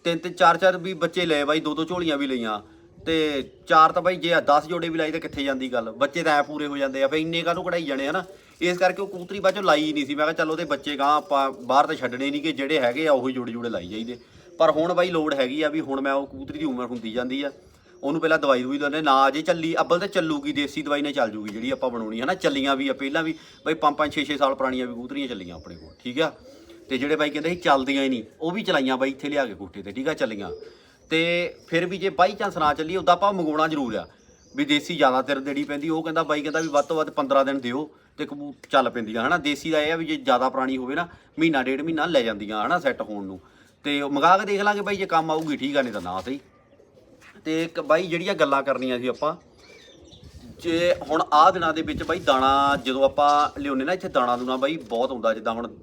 ਤਿੰਨ ਤਿੰਨ ਚਾਰ ਚਾਰ ਵੀ ਬੱਚੇ ਲਏ ਬਾਈ ਦੋ ਦੋ ਝੋਲੀਆਂ ਵੀ ਲਈਆਂ। ਤੇ ਚਾਰ ਤਾਂ ਬਾਈ ਜੇ 10 ਜੋੜੇ ਵੀ ਲਾਈ ਤਾਂ ਕਿੱਥੇ ਜਾਂਦੀ ਗੱਲ? ਬੱਚੇ ਤਾਂ ਐ ਪੂਰੇ ਹੋ ਜਾਂਦੇ ਆ ਫੇ ਇੰਨੇ ਕਾਹਨੂੰ ਕਢਾਈ ਜਾਣੇ ਹਨਾ ਇਸ ਕਰਕੇ ਉਹ ਕੂਤਰੀ ਬਾਅਦ ਚੋਂ ਲਾਈ ਨਹੀਂ ਸੀ। ਮੈਂ ਕਿਹਾ ਚੱਲ ਉਹਦੇ ਬੱਚੇ ਗਾਂ ਆਪਾਂ ਬਾਹਰ ਤਾਂ ਛੱਡਣੇ ਨਹੀਂ ਕਿ ਜਿਹੜੇ ਹੈਗੇ ਆ, ਉਹੀ ਜੋੜੇ ਜੋੜੇ ਲਾਈ ਜਾਈਦੇ। ਪਰ ਹੁਣ ਬਾਈ ਲੋਡ ਹੈਗੀ ਆ ਵੀ ਹੁਣ ਮੈਂ ਉਹ ਕੂਤਰੀ ਦੀ ਉਮਰ ਹੁੰਦੀ ਜਾਂਦੀ ਆ। ਉਹਨੂੰ ਪਹਿਲਾਂ ਦਵਾਈ ਦੂਈ ਲਾਉਂਦੇ ਨਾ ਅਜੇ ਚੱਲੀ, ਅੱਬਲ ਤੇ ਚੱਲੂਗੀ, ਦੇਸੀ ਦਵਾਈ ਨਾਲ ਚੱਲ ਜੂਗੀ ਜਿਹੜੀ ਆਪਾਂ ਬਣਾਉਣੀ ਹੈ ਨਾ। ਚੱਲੀਆਂ ਵੀ ਆ ਪਹਿਲਾਂ ਵੀ। ਬਈ ਪੰਜ ਪੰਜ 6 6 ਸਾਲ ਪੁਰਾਣੀਆਂ ਵੀ ਕੂਤਰੀਆਂ ਚੱਲੀਆਂ ਆਪਣੇ ਕੋਲ, ਠੀਕ ਆ? ਤੇ ਜਿਹੜੇ ਬਾਈ ਕਹਿੰਦੇ ਸੀ ਚੱਲਦੀਆਂ ਹੀ ਨਹੀਂ, ਉਹ ਵੀ ਚਲਾਈਆਂ ਬਾਈ ਇੱਥੇ ਲਿਆ ਕੇ ਕੋਠੇ ਤੇ, ਠੀਕ ਆ? ਚੱਲੀਆਂ। ਤੇ ਫਿਰ ਵੀ ਜੇ ਬਾਈ ਚਾਂਸ ਨਾ ਚੱਲੀ ਉਦਾਂ ਆਪਾਂ ਮੰਗਵਾਉਣਾ ਜ਼ਰੂਰ ਆ। ਵੀ ਦੇਸੀ ਜ਼ਿਆਦਾ ਤੇਰ ਦੇਣੀ ਪੈਂਦੀ, ਉਹ ਕਹਿੰਦਾ ਬਾਈ ਕਹਿੰਦਾ ਵੀ ਵੱਧ ਤੋਂ ਵੱਧ 15 ਦਿਨ ਦਿਓ ਤੇ ਕਬੂ ਚੱਲ ਪੈਂਦੀਆਂ, ਹਨਾ? ਦੇਸੀ ਦਾ ਇਹ ਆ ਵੀ ਜੇ ਜ਼ਿਆਦਾ ਪੁਰਾਣੀ ਹੋਵੇ ਨਾ, ਮਹੀਨਾ ਡੇਢ ਮਹੀਨਾ ਲੈ ਜਾਂਦੀਆਂ, ਹਨਾ ਸੈੱਟ ਹੋਣ ਨੂੰ। ਤੇ ਉਹ ਮੰਗਾ ਕੇ ਦੇਖ ਲਾਂਗੇ ਬਾਈ, ਜੇ ਕੰਮ ਆਊਗੀ, ਠੀਕ ਆ, ਨਹੀਂ ਤਾਂ ਨਾ ਸਹੀ। ਤੇ ਇੱਕ ਬਾਈ ਜਿਹੜੀਆਂ ਗੱਲਾਂ ਕਰਨੀਆਂ ਸੀ ਆਪਾਂ, ਜੇ ਹੁਣ ਆਹ ਦਿਨਾਂ ਦੇ ਵਿੱਚ ਬਾਈ ਦਾਣਾ, ਜਦੋਂ ਆਪਾਂ ਲਿਆਉਂਦੇ ਨਾ ਇੱਥੇ ਦਾਣਾ ਦੂਣਾ ਬਾਈ, ਬਹੁਤ ਆਉਂਦਾ ਜਿੱਦਾਂ ਹੁਣ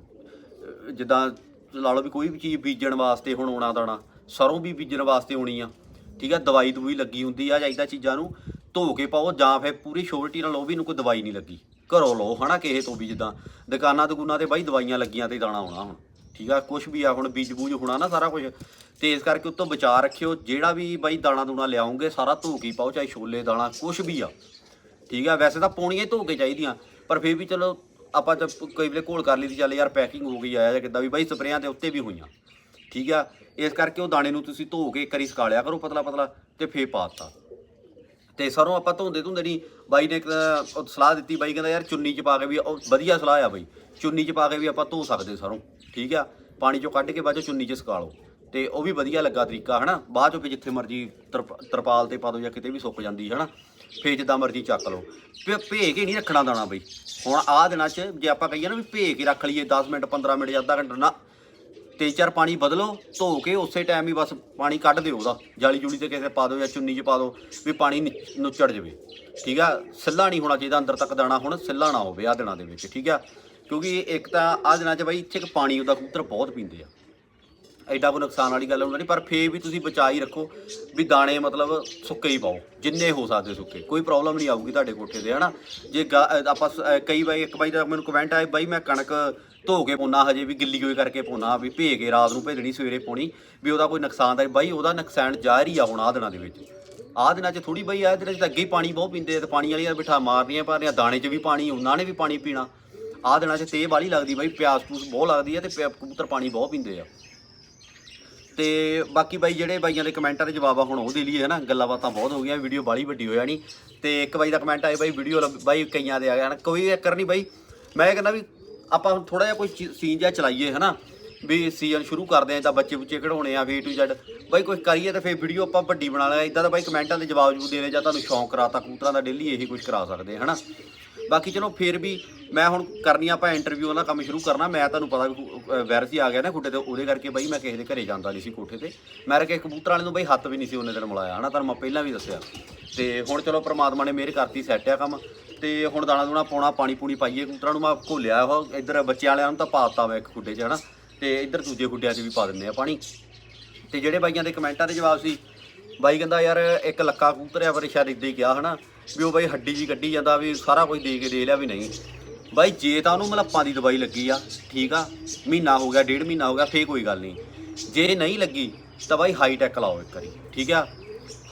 ਜਿੱਦਾਂ ਲਾ ਲਓ ਵੀ ਕੋਈ ਵੀ ਚੀਜ਼ ਬੀਜਣ ਵਾਸਤੇ ਹੁਣ ਆਉਣਾ ਦਾਣਾ ਸਰੋਂ ਵੀ ਬੀਜਣ ਵਾਸਤੇ ਆਉਣੀ ਆ, ਠੀਕ ਆ, ਦਵਾਈ ਦਵਾਈ ਲੱਗੀ ਹੁੰਦੀ ਆ ਜਾਂ ਇਦਾਂ ਚੀਜ਼ਾਂ ਨੂੰ ਧੋ ਕੇ ਪਾਓ ਜਾਂ ਫਿਰ ਪੂਰੀ ਸ਼ੋਰਟੀ ਨਾਲ ਲਓ ਵੀ ਇਹਨੂੰ ਕੋਈ ਦਵਾਈ ਨਹੀਂ ਲੱਗੀ। ਘਰੋਂ ਲਓ ਹਨਾ ਕਿਸੇ ਤੋਂ ਵੀ ਜਿੱਦਾਂ, ਦੁਕਾਨਾਂ ਦੁਕਾਨਾਂ ਤੇ ਬਾਈ ਦਵਾਈਆਂ ਲੱਗੀਆਂ ਤੇ ਦਾਣਾ ਆਉਣਾ ਹੁਣ, ਠੀਕ ਆ ਕੁਝ ਵੀ ਆ ਹੁਣ ਬੀਜ ਬੂਜ ਹੋਣਾ ਨਾ ਸਾਰਾ ਕੁਝ ਤੇ ਇਸ ਕਰਕੇ ਉੱਤੋਂ ਬਚਾ ਰੱਖਿਓ, ਜਿਹੜਾ ਵੀ ਬਾਈ ਦਾਣਾ ਦੂਣਾ ਲਿਆਉਂਗੇ ਸਾਰਾ ਧੋ ਕੇ ਹੀ ਪਾਓ, ਚਾਹੇ ਛੋਲੇ ਦਾਣਾ ਕੁਝ ਵੀ ਆ, ਠੀਕ ਆ, ਵੈਸੇ ਤਾਂ ਪੌਣੀਆਂ ਹੀ ਧੋ ਕੇ ਚਾਹੀਦੀਆਂ, ਪਰ ਫਿਰ ਵੀ ਚਲੋ ਆਪਾਂ ਤਾਂ ਕਈ ਵੇਲੇ ਘੋਲ ਕਰ ਲਈ ਦੀ, ਚੱਲ ਯਾਰ ਪੈਕਿੰਗ ਹੋ ਗਈ ਆਇਆ ਜਾਂ ਕਿੱਦਾਂ ਵੀ, ਬਾਈ ਸਪਰੇਆਂ ਦੇ ਉੱਤੇ ਵੀ ਹੋਈਆਂ। ਠੀਕ ਆ, ਇਸ ਕਰਕੇ ਉਹ ਦਾਣੇ ਨੂੰ ਤੁਸੀਂ ਧੋ ਕੇ ਇੱਕ ਵਾਰੀ ਸੁਕਾ ਲਿਆ ਕਰੋ ਪਤਲਾ ਪਤਲਾ ਤੇ ਫੇਰ ਪਾਤਾ ਤੇ ਸਰੋਂ ਆਪਾਂ ਧੋਂਦੇ ਧੁੰਦੇ ਨਹੀਂ, ਬਾਈ ਨੇ ਇੱਕ ਸਲਾਹ ਦਿੱਤੀ, ਬਾਈ ਕਹਿੰਦਾ ਯਾਰ ਚੁੰਨੀ ਚ ਪਾ ਕੇ ਵੀ, ਉਹ ਵਧੀਆ ਸਲਾਹ ਆ ਬਾਈ। ਚੁੰਨੀ ਚ ਪਾ ਕੇ ਵੀ ਆਪਾਂ ਧੋ ਸਕਦੇ ਸਰੋਂ, ਠੀਕ ਆ? ਪਾਣੀ ਚੋਂ ਕੱਢ ਕੇ ਬਾਅਦ ਚੋਂ ਚੁੰਨੀ ਚ ਸੁਕਾ ਲਓ। ਤੇ ਉਹ ਵੀ ਵਧੀਆ ਲੱਗਾ ਤਰੀਕਾ, ਹਨਾ? ਬਾਅਦ ਚੋਂ ਵੀ ਜਿੱਥੇ ਮਰਜ਼ੀ ਤਰਪ- ਤਰਪਾਲ ਤੇ ਪਾ ਦਿਓ ਜਾਂ ਕਿਤੇ ਵੀ ਸੁੱਕ ਜਾਂਦੀ, ਹਨਾ? ਫੇਰ ਜਿੱਦਾਂ ਮਰਜ਼ੀ ਚੱਕ ਲਓ। ਭੇ ਭੇ ਕੇ ਨਹੀਂ ਰੱਖਣਾ ਦਾਣਾ ਬਈ। ਹੁਣ ਆਹ ਦਿਨਾਂ 'ਚ ਜੇ ਆਪਾਂ ਕਹੀਏ ਨਾ ਵੀ ਭੇ ਕੇ ਰੱਖ ਲਈਏ 10 ਮਿੰਟ 15 ਮਿੰਟ ਜਾਂ ਅੱਧਾ ਘੰਟਾ, ਨਾ ਤਿੰਨ ਚਾਰ ਪਾਣੀ ਬਦਲੋ, ਧੋ ਕੇ ਉਸੇ ਟਾਈਮ ਹੀ ਬਸ ਪਾਣੀ ਕੱਢ ਦਿਓ ਉਹਦਾ। ਜਾਲੀ ਜੂਲੀ ਤੇ ਕਿਸੇ ਪਾ ਦਿਓ ਜਾਂ ਚੁੰਨੀ 'ਚ ਪਾ ਦਿਓ ਵੀ ਪਾਣੀ ਨਿ- ਨੁੱਚੜ ਜਾਵੇ। ਠੀਕ ਆ? ਸਿੱਲਾ ਨਹੀਂ ਹੋਣਾ ਚਾਹੀਦਾ, ਅੰਦਰ ਤੱਕ ਦਾਣਾ ਹੁਣ ਸਿੱਲਾ ਨਾ ਹੋਵੇ ਆ ਦਿਨਾਂ ਦੇ ਵਿੱਚ, ਠੀਕ ਆ? ਕਿਉਂਕਿ ਇੱਕ ਤਾਂ ਆਹ ਦਿਨਾਂ 'ਚ ਬਾਈ ਇੱਥੇ ਪਾਣੀ ਉਹਦਾ ਕਬੂਤਰ ਬਹੁਤ ਪੀਂਦੇ ਆ। ਐਡਾ ਕੋਈ ਨੁਕਸਾਨ ਵਾਲੀ ਗੱਲ ਹੁੰਦਾ ਨਹੀਂ ਪਰ ਫੇਰ ਵੀ ਤੁਸੀਂ ਬਚਾ ਹੀ ਰੱਖੋ ਵੀ ਦਾਣੇ ਮਤਲਬ ਸੁੱਕੇ ਹੀ ਪਾਓ, ਜਿੰਨੇ ਹੋ ਸਕਦੇ ਸੁੱਕੇ। ਕੋਈ ਪ੍ਰੋਬਲਮ ਨਹੀਂ ਆਊਗੀ ਤੁਹਾਡੇ ਕੋਠੇ ਤੇ, ਹਨਾ? ਜੇ ਗਾ- ਆਪਾਂ ਸ- ਕਈ ਬਾਈ ਇੱਕ ਬਾਈ ਦਾ ਮੈਨੂੰ ਕਮੈਂਟ ਆਇਆ ਬਾਈ ਮੈਂ ਕਣਕ ਧੋ ਕੇ ਪਾਉਣਾ ਹਜੇ ਵੀ, ਗਿੱਲੀ ਹੋਈ ਕਰਕੇ ਪਾਉਣਾ ਵੀ ਭੇ ਕੇ ਰਾਤ ਨੂੰ ਭੇਜਣੀ, ਸਵੇਰੇ ਪਾਉਣੀ, ਵੀ ਉਹਦਾ ਕੋਈ ਨੁਕਸਾਨ ਤਾਂ ਬਾਈ, ਉਹਦਾ ਨੁਕਸਾਨ ਜਾਹਿਰ ਹੀ ਆ ਹੁਣ ਆਹ ਦਿਨਾਂ ਦੇ ਵਿੱਚ। ਆਹ ਦਿਨਾਂ 'ਚ ਥੋੜੀ ਬਈ, ਆਹ ਦਿਨਾਂ 'ਚ ਤਾਂ ਅੱਗੇ ਹੀ ਪਾਣੀ ਬਹੁਤ ਪੀਂਦੇ ਆ ਤੇ ਪਾਣੀ ਵਾਲੀਆਂ ਬਿਠਾ ਮਾਰਨੀਆਂ ਪਾਰਨੀਆਂ ਦਾਣੇ 'ਚ ਵੀ ਪਾਣੀ, ਉਹਨਾਂ ਨੇ ਵੀ ਪਾਣੀ ਪੀਣਾ। ਆਹ ਦਿਨਾਂ 'ਚ ਤੇ ਵਾਲੀ ਲੱਗਦੀ ਬਾਈ, ਪਿਆਸ ਪੂਸ ਬਹੁਤ ਲੱਗਦੀ ਆ ਤੇ ਪਿਆ- ਕਬੂਤਰ ਪਾਣੀ ਬਹੁਤ ਪੀਂਦੇ ਆ। ਤੇ ਬਾਕੀ ਬਾਈ, ਜਿਹੜੇ ਬਾਈਆਂ ਦੇ ਕਮੈਂਟਾਂ ਦੇ ਜਵਾਬ ਆ, ਹੁਣ ਉਹ ਦੇ ਲਈਏ ਹੈ ਨਾ ਗੱਲਾਂ ਬਾਤਾਂ ਬਹੁਤ ਹੋ ਗਈਆਂ, ਵੀਡੀਓ ਬਾਲੀ ਵੱਡੀ ਹੋ ਜਾਣੀ ਤੇ ਇੱਕ ਬਾਈ ਦਾ ਕਮੈਂਟ ਆਇਆ, ਬਾਈ, ਵੀਡੀਓ ਬਾਈ ਕਈਆਂ ਦੇ ਆ ਗਿਆ ਕੋਈ ਚੱਕਰ ਨਹੀਂ ਬਾਈ। ਮੈਂ ਇਹ ਕਹਿੰਦਾ ਵੀ ਆਪਾਂ ਹੁਣ ਥੋੜਾ ਜਿਹਾ ਕੋਈ ਸੀਨ ਜਿਹਾ ਚਲਾਈਏ, ਹਨਾ? ਵੀ ਸੀਜ਼ਨ ਸ਼ੁਰੂ ਕਰਦੇ ਆ ਤਾਂ ਬੱਚੇ ਬੁੱਚੇ ਖਿਡਾਉਣੇ ਆ ਵੇ ਟੂ ਜ਼ੈਡ ਬਾਈ ਕੋਈ ਕਰੀਏ ਤਾਂ ਫੇਰ ਵੀਡੀਓ ਆਪਾਂ ਵੱਡੀ ਬਣਾ ਲਿਆ ਇਦਾਂ ਤਾਂ ਬਾਈ ਕਮੈਂਟਾਂ ਦੇ ਜਵਾਬ ਜੂ ਦੇਣੇ ਜਾਂ ਤੁਹਾਨੂੰ ਸ਼ੌਂਕ ਕਰਾਤਾ, ਕਬੂਤਰਾਂ ਦਾ ਡੇਲੀ ਇਹੀ ਕੁਝ ਕਰਾ ਸਕਦੇ ਆ ਹਨਾ? ਬਾਕੀ ਚਲੋ ਫੇਰ ਵੀ ਮੈਂ ਹੁਣ ਕਰਨੀ ਆਪਾਂ ਇੰਟਰਵਿਊ ਵਾਲਾ ਕੰਮ ਸ਼ੁਰੂ ਕਰਨਾ। ਮੈਂ ਤੁਹਾਨੂੰ ਪਤਾ ਵੀ ਅਹ ਵਾਇਰਸ ਹੀ ਆ ਗਿਆ ਨਾ ਖੁੱਡੇ ਤੇ, ਉਹਦੇ ਕਰਕੇ ਬਾਈ ਮੈਂ ਕਿਸੇ ਦੇ ਘਰੇ ਜਾਂਦਾ ਨਹੀਂ ਸੀ ਕੋਠੇ ਤੇ। ਮੈਂ ਰੱਖੇ ਕਬੂਤਰ ਵਾਲੇ ਨੂੰ ਬਾਈ ਹੱਥ ਵੀ ਨਹੀਂ ਸੀ ਉਹਨੇ ਦਿਨ ਮਿਲਾਇਆ, ਹਨਾ? ਤੁਹਾਨੂੰ ਮੈਂ ਪਹਿਲਾਂ ਵੀ ਦੱਸਿਆ। ਤੇ ਹੁਣ ਚਲੋ ਪ੍ਰਮਾਤਮਾ ਨੇ ਮਿਹਰ ਕਰਤੀ ਸੈੱਟ ਆ ਕੰਮ। ਤੇ ਹੁਣ ਦਾਣਾ ਦੂਣਾ ਪਾਉਣਾ, ਪਾਣੀ ਪੂਣੀ ਪਾਈਏ, ਕਬੂਤਰਾਂ ਨੂੰ ਮੈਂ ਘੋਲਿਆ ਉਹ ਇੱਧਰ ਬੱਚਿਆਂ ਵਾਲਿਆਂ ਨੂੰ ਤਾਂ ਪਾਤਾ ਵਾ ਇੱਕ ਖੁੱਡੇ 'ਚ ਹਨਾ, ਤੇ ਇੱਧਰ ਦੂਜੇ ਖੁੱਡਿਆਂ 'ਚ ਵੀ ਪਾ ਦਿੰਦੇ ਆ ਪਾਣੀ। ਤੇ ਜਿਹੜੇ ਬਾਈਆਂ ਦੇ ਕਮੈਂਟਾਂ ਦੇ ਜਵਾਬ ਸੀ, ਬਾਈ ਕਹਿੰਦਾ ਯਾਰ ਇੱਕ ਲੱਕਾ ਕਬੂਤਰ ਆ, ਪਰ ਸ਼ਾਇਦ ਇਦਾਂ ਹੀ ਕਿਹਾ ਹਨਾ, ਵੀ ਉਹ ਬਾਈ ਹੱਡੀ ਜੀ ਕੱਢੀ ਜਾਂਦਾ ਵੀ ਸਾਰਾ ਕੁਝ ਦੇ ਕੇ ਦੇ ਲਿਆ ਵੀ ਨਹੀਂ। ਬਾਈ ਜੇ ਤਾਂ ਉਹਨੂੰ ਮਲੱਪਾਂ ਦੀ ਦਵਾਈ ਲੱਗੀ ਆ, ਠੀਕ ਆ, ਮਹੀਨਾ ਹੋ ਗਿਆ, ਡੇਢ ਮਹੀਨਾ ਹੋ ਗਿਆ, ਫੇਰ ਕੋਈ ਗੱਲ ਨਹੀਂ। ਜੇ ਨਹੀਂ ਲੱਗੀ, ਤਾਂ ਬਾਈ ਹਾਈ ਟੈਕ ਲਾਓ ਇੱਕ ਵਾਰੀ, ਠੀਕ ਆ?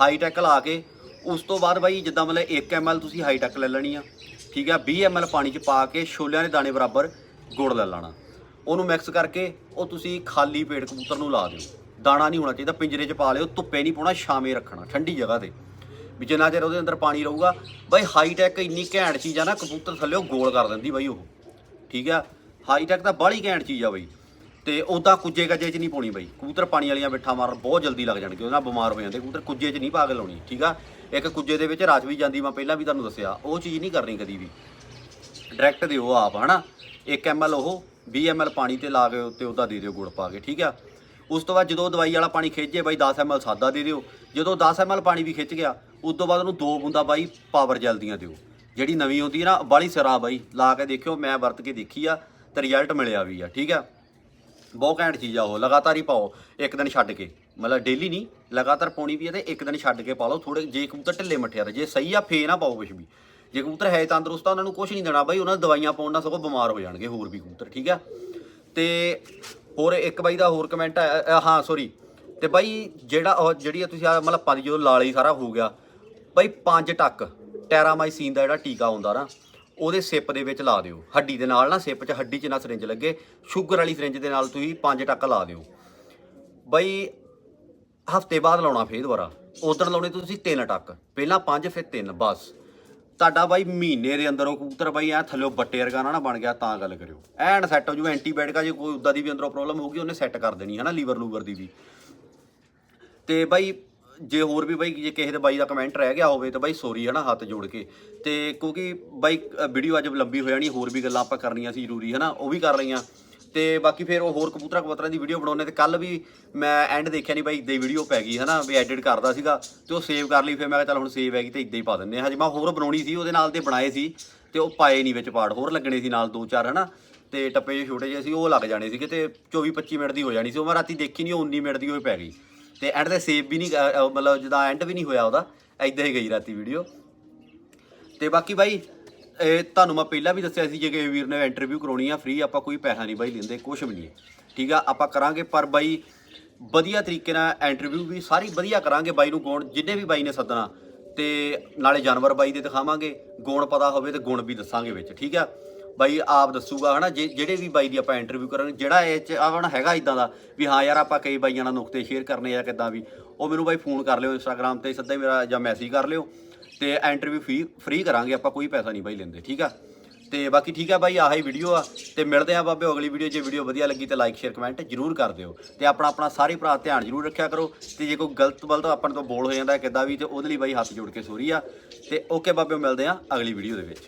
ਹਾਈ ਟੈਕ ਲਾ ਕੇ ਉਸ ਤੋਂ ਬਾਅਦ ਬਾਈ ਜਿੱਦਾਂ ਮਤਲਬ 1 ml ਤੁਸੀਂ ਹਾਈ ਟੈਕ ਲੈ ਲੈਣੀ ਆ, ਠੀਕ ਆ 20 ml ਪਾਣੀ ਚ ਪਾ ਕੇ ਛੋਲਿਆਂ ਦੇ ਦਾਣੇ ਬਰਾਬਰ ਗੁੜ ਲੈ ਲੈਣਾ। ਉਹਨੂੰ ਮਿਕਸ ਕਰਕੇ ਉਹ ਤੁਸੀਂ ਖਾਲੀ ਪੇਟ ਕਬੂਤਰ ਨੂੰ ਲਾ ਦਿਓ। ਦਾਣਾ ਨਹੀਂ ਹੋਣਾ ਚਾਹੀਦਾ, ਪਿੰਜਰੇ 'ਚ ਪਾ ਲਿਓ, ਧੁੱਪੇ ਨਹੀਂ ਪਾਉਣਾ, ਛਾਵੇਂ ਰੱਖਣਾ, ਠੰਡੀ ਜਗ੍ਹਾ ਤੇ। ਵੀ ਜਿੰਨਾ ਚਿਰ ਉਹਦੇ ਅੰਦਰ ਪਾਣੀ ਰਹੂਗਾ, ਬਾਈ ਹਾਈ ਟੈਕ ਇੰਨੀ ਘੈਂਟ ਚੀਜ਼ ਆ ਨਾ, ਕਬੂਤਰ ਥੱਲੇ ਗੋਲ ਕਰ ਦਿੰਦੀ ਬਾਈ ਉਹ। ਠੀਕ ਆ? ਹਾਈ ਟੈਕ ਤਾਂ ਬਾਹਲੀ ਘੈਂਟ ਚੀਜ਼ ਆ ਬਾਈ। ਤੇ ਉਦਾਂ ਕੁੱਜੇ ਗੱਜੇ 'ਚ ਨਹੀਂ ਪਾਉਣੀ ਬਾਈ। ਕਬੂਤਰ ਪਾਣੀ ਵਾਲੀਆਂ ਬਿੱਠਾ ਮਾਰਨ ਬਹੁਤ ਜਲਦੀ ਲੱਗ ਜਾਣਗੇ, ਉਹਦੇ ਨਾਲ ਬਿਮਾਰ ਹੋ ਜਾਂਦੇ, ਕਬੂਤਰ ਕੁੱਜੇ 'ਚ ਨਹੀਂ ਪਾ ਕੇ ਲਾਉਣੀ, ਠੀਕ ਆ? ਇੱਕ ਕੁੱਜੇ ਦੇ ਵਿੱਚ ਰਸ ਵੀ ਜਾਂਦੀ, ਮੈਂ ਪਹਿਲਾਂ ਵੀ ਤੁਹਾਨੂੰ ਦੱਸਿਆ, ਉਹ ਚੀਜ਼ ਨਹੀਂ ਕਰਨੀ ਕਦੀ ਵੀ। ਡਾਇਰੈਕਟ ਦਿਓ ਆਪ, ਹਨਾ? 1 ml ਉਹ 20 ml ਪਾਣੀ ਤੇ ਲਾ ਕੇ ਉੱਤੇ ਉਹਦਾ ਦੇ ਦਿਓ ਗੁੜ ਪਾ ਕੇ, ਠੀਕ ਆ? ਉਸ ਤੋਂ ਬਾਅਦ ਜਦੋਂ ਦਵਾਈ ਵਾਲਾ ਪਾਣੀ ਖਿੱਚ ਜੇ ਬਾਈ 10 ml ਸਾਦਾ ਦੇ ਦਿਓ। ਜਦੋਂ 10 ml ਪਾਣੀ ਵੀ ਖਿੱਚ ਗਿਆ, ਉਸ ਤੋਂ ਬਾਅਦ ਉਹਨੂੰ ਦੋ ਬੂੰਦਾ ਬਾਈ ਪਾਵਰ ਜੈਲ ਦੀਆਂ ਦਿਓ। ਜਿਹੜੀ ਨਵੀਂ ਹੁੰਦੀ ਹੈ ਨਾ ਬਾਲੀ ਸਿਰਾ ਬਾਈ, ਲਾ ਕੇ ਦੇਖਿਓ, ਮੈਂ ਵਰਤ ਕੇ ਦੇਖੀ ਆ, ਤੇ ਰਿਜ਼ਲਟ ਮਿਲਿਆ ਵੀ ਆ, ਠੀਕ ਆ? ਬਹੁਤ ਘੈਂਟ ਚੀਜ਼ ਆ ਉਹ, ਲਗਾਤਾਰ ਹੀ ਪਾਓ, ਇੱਕ ਦਿਨ ਛੱਡ ਕੇ। ਮਤਲਬ ਡੇਲੀ ਨਹੀਂ, ਲਗਾਤਾਰ ਪਾਉਣੀ ਵੀ ਹੈ ਤੇ ਇੱਕ ਦਿਨ ਛੱਡ ਕੇ ਪਾ ਲਓ ਥੋੜੇ ਜੇ ਕਬੂਤਰ ਢਿੱਲੇ ਮੱਠਿਆ ਤੇ ਜੇ ਸਹੀ ਆ ਫੇ ਨਾ ਪਾਓ ਕੁਝ ਵੀ। ਜੇ ਕਬੂਤਰ ਹੈ ਤੰਦਰੁਸਤ ਆ, ਉਹਨਾਂ ਨੂੰ ਕੁਝ ਨਹੀਂ ਦੇਣਾ ਬਾਈ, ਉਹਨਾਂ ਨੂੰ ਦਵਾਈਆਂ ਪਾਉਣ ਨਾਲ ਸਗੋਂ ਬਿਮਾਰ ਹੋ ਜਾਣਗੇ ਹੋਰ ਵੀ ਕਬੂਤਰ, ਠੀਕ ਆ? ਤੇ ਹੋਰ ਇੱਕ ਬਾਈ ਦਾ ਹੋਰ ਕਮੈਂਟ ਆਇਆ ਹਾਂ ਸੌਰੀ ਤੇ ਬਾਈ ਜਿਹੜਾ ਉਹ ਜਿਹੜੀ ਆ ਤੁਸੀਂ ਆ ਮਤਲਬ ਪੰਜ ਜਦੋਂ ਲਾਲੀ ਸਾਰਾ ਹੋ ਗਿਆ, ਬਾਈ ਪੰਜ ਟੱਕ ਟੈਰਾਮਾਈਸੀਨ ਦਾ ਜਿਹੜਾ ਟੀਕਾ ਹੁੰਦਾ ਨਾ, ਉਹਦੇ ਸਿਪ ਦੇ ਵਿੱਚ ਲਾ ਦਿਓ। ਹੱਡੀ ਦੇ ਨਾਲ ਨਾ ਸਿਪ 'ਚ ਹੱਡੀ 'ਚ ਨਾ ਸਿਰਿੰਜ ਲੱਗੇ, ਸ਼ੂਗਰ ਵਾਲੀ ਸਿਰਿੰਜ ਦੇ ਨਾਲ ਤੁਸੀਂ ਪੰਜ ਟੱਕ ਲਾ ਦਿਓ। ਬਈ ਹਫ਼ਤੇ ਬਾਅਦ ਲਾਉਣਾ ਫੇਰ ਦੁਬਾਰਾ। ਉਦੋਂ ਲਾਉਣੇ ਤੁਸੀਂ ਤਿੰਨ ਟੱਕ। ਪਹਿਲਾਂ ਪੰਜ, ਫਿਰ ਤਿੰਨ, ਬਸ। ਤੁਹਾਡਾ ਬਾਈ ਮਹੀਨੇ ਦੇ ਅੰਦਰ ਉਹ ਕਬੂਤਰ ਬਾਈ ਐ ਥੱਲੇ ਬੱਟੇ ਵਰਗਾ ਨਾ ਬਣ ਗਿਆ, ਤਾਂ ਗੱਲ ਕਰਿਓ। ਐਨ ਸੈੱਟ ਹੋ ਜੂ ਐਂਟੀਬਾਇਓਟਿਕਾ ਜੇ ਕੋਈ ਉਦਾਂ ਦੀ ਵੀ ਅੰਦਰੋਂ ਪ੍ਰੋਬਲਮ ਹੋਊਗੀ, ਉਹਨੇ ਸੈੱਟ ਕਰ ਦੇਣੀ ਹੈ ਨਾ ਲੀਵਰ ਲੂਵਰ ਦੀ ਵੀ। ਤੇ ਬਾਈ, ਜੇ ਹੋਰ ਵੀ ਬਾਈ ਜੇ ਕਿਸੇ ਦੇ ਬਾਈ ਦਾ ਕਮੈਂਟ ਰਹਿ ਗਿਆ ਹੋਵੇ ਤਾਂ ਬਾਈ ਸੋਰੀ ਹੈ ਨਾ ਹੱਥ ਜੋੜ ਕੇ। ਤੇ ਕਿਉਂਕਿ ਬਾਈ ਵੀਡੀਓ ਅੱਜ ਲੰਬੀ ਹੋ ਜਾਣੀ ਹੋਰ ਵੀ ਗੱਲਾਂ ਆਪਾਂ ਕਰਨੀਆਂ ਸੀ ਜ਼ਰੂਰੀ ਹੈ ਨਾ, ਉਹ ਵੀ ਕਰ ਲਈਆਂ। ਤੇ ਬਾਕੀ ਫਿਰ ਉਹ ਹੋਰ ਕਬੂਤਰਾਂ ਕਬੂਤਰਾਂ ਦੀ ਵੀਡੀਓ ਬਣਾਉਣੇ ਤੇ ਕੱਲ ਵੀ ਮੈਂ ਐਂਡ ਦੇਖਿਆ ਨਹੀਂ ਬਾਈ ਇਦਾਂ ਹੀ ਵੀਡੀਓ ਪੈ ਗਈ ਹੈ ਨਾ ਵੀ ਐਡਿਟ ਕਰਦਾ ਸੀਗਾ ਤੇ ਉਹ ਸੇਵ ਕਰ ਲਈ, ਫਿਰ ਮੈਂ ਕਿਹਾ ਚੱਲ ਹੁਣ ਸੇਵ ਹੈਗੀ ਤੇ ਇਦਾਂ ਹੀ ਪਾ ਦਿੰਦੇ ਆ। ਹਜੇ ਮੈਂ ਹੋਰ ਬਣਾਉਣੀ ਸੀ, ਉਹਦੇ ਨਾਲ ਤੇ ਬਣਾਏ ਸੀ ਤੇ ਉਹ ਪਾਏ ਨਹੀਂ ਵਿੱਚ ਪਾੜ ਹੋਰ ਲੱਗਣੇ ਸੀ ਨਾਲ ਦੋ ਚਾਰ ਹਨਾ। ਤੇ ਟੱਪੇ ਜਿਹੇ ਛੋਟੇ ਜਿਹੇ ਸੀ, ਉਹ ਲੱਗ ਜਾਣੇ ਸੀਗੇ ਤੇ 24 25 ਮਿੰਟ ਦੀ ਹੋ ਜਾਣੀ ਸੀ। ਉਹ ਮੈਂ ਰਾਤੀ ਦੇਖੀ ਨਹੀਂ ਉਹ 19 ਮਿੰਟ ਦੀ ਹੋਈ ਪੈ ਗਈ। ਤੇ ਐਂਡ ਤੇ ਸੇਵ ਵੀ ਨਹੀਂ ਮਤਲਬ ਜਿਹਦਾ ਐਂਡ ਵੀ ਨਹੀਂ ਹੋਇਆ ਉਹਦਾ ਐਦਾਂ ਹੀ ਗਈ ਰਾਤੀ ਵੀਡੀਓ ਤੇ ਬਾਕੀ ਬਾਈ ਇਹ ਤੁਹਾਨੂੰ ਮੈਂ ਪਹਿਲਾਂ ਵੀ ਦੱਸਿਆ ਸੀ ਜੇ ਕਿਸੇ ਵੀਰ ਨੇ ਇੰਟਰਵਿਊ ਕਰਾਉਣੀ ਆ ਫ੍ਰੀ ਆਪਾਂ ਕੋਈ ਪੈਸਾ ਨਹੀਂ ਬਾਈ ਲੈਂਦੇ ਕੁਝ ਵੀ ਨਹੀਂ। ਠੀਕ ਆ? ਆਪਾਂ ਕਰਾਂਗੇ, ਪਰ ਬਾਈ ਵਧੀਆ ਤਰੀਕੇ ਨਾਲ ਇੰਟਰਵਿਊ ਵੀ ਸਾਰੀ ਵਧੀਆ ਕਰਾਂਗੇ ਬਾਈ ਨੂੰ ਗੁਣ ਜਿੰਨੇ ਵੀ ਬਾਈ ਨੇ ਸੱਦਣਾ। ਤੇ ਨਾਲੇ ਜਾਨਵਰ ਬਾਈ ਦੇ ਦਿਖਾਵਾਂਗੇ ਗੁਣ ਪਤਾ ਹੋਵੇ ਤੇ ਗੁਣ ਵੀ ਦੱਸਾਂਗੇ ਵਿੱਚ, ਠੀਕ ਆ? ਬਾਈ ਆਪ ਦੱਸੂਗਾ ਹਨਾ, ਜੇ ਜਿਹੜੇ ਵੀ ਬਾਈ ਦੀ ਆਪਾਂ ਇੰਟਰਵਿਊ ਕਰਾਂਗੇ ਜਿਹੜਾ ਇਹ ਚ ਆਵਣ ਹੈਗਾ ਇਦਾਂ ਦਾ ਵੀ ਹਾਂ ਯਾਰ ਆਪਾਂ ਕਈ ਬਾਈਆਂ ਨਾਲ ਨੁਕਤੇ ਸ਼ੇਅਰ ਕਰਨੇ ਆ ਕਿਦਾਂ ਵੀ, ਉਹ ਮੈਨੂੰ ਬਾਈ ਫੋਨ ਕਰ ਲਿਓ ਇੰਸਟਾਗ੍ਰam ਤੇ, ਸਿੱਧਾ ਹੀ ਮੇਰਾ ਜਾਂ ਮੈਸੇਜ ਕਰ ਲਿਓ। ਤੇ ਇੰਟਰਵਿਊ ਫੀ ਫ੍ਰੀ ਕਰਾਂਗੇ, ਆਪਾਂ ਕੋਈ ਪੈਸਾ ਨਹੀਂ ਬਾਈ ਲੈਂਦੇ, ਠੀਕ ਆ? ਤੇ ਬਾਕੀ ਠੀਕ ਆ ਬਾਈ, ਆਹੀ ਵੀਡੀਓ ਆ। ਤੇ ਮਿਲਦੇ ਆ ਬਾਬੇ, ਅਗਲੀ ਵੀਡੀਓ ਜੇ ਵੀਡੀਓ ਵਧੀਆ ਲੱਗੀ ਤੇ ਲਾਈਕ ਸ਼ੇਅਰ ਕਮੈਂਟ ਜਰੂਰ ਕਰ ਦਿਓ। ਤੇ ਆਪਣਾ ਆਪਣਾ ਸਾਰੇ ਭਰਾ ਧਿਆਨ ਜਰੂਰ ਰੱਖਿਆ ਕਰੋ। ਤੇ ਜੇ ਕੋਈ ਗਲਤ ਬਲਤ ਆਪਾਂ ਤੋਂ ਬੋਲ ਹੋ ਜਾਂਦਾ ਕਿੱਦਾਂ ਵੀ, ਤੇ ਉਹਦੇ ਲਈ ਬਾਈ ਹੱਥ ਜੋੜ ਕੇ ਸੋਰੀ ਆ। ਤੇ ਓਕੇ ਬਾਬੇ, ਮਿਲਦੇ ਆ ਅਗਲੀ ਵੀਡੀਓ ਦੇ ਵਿੱਚ।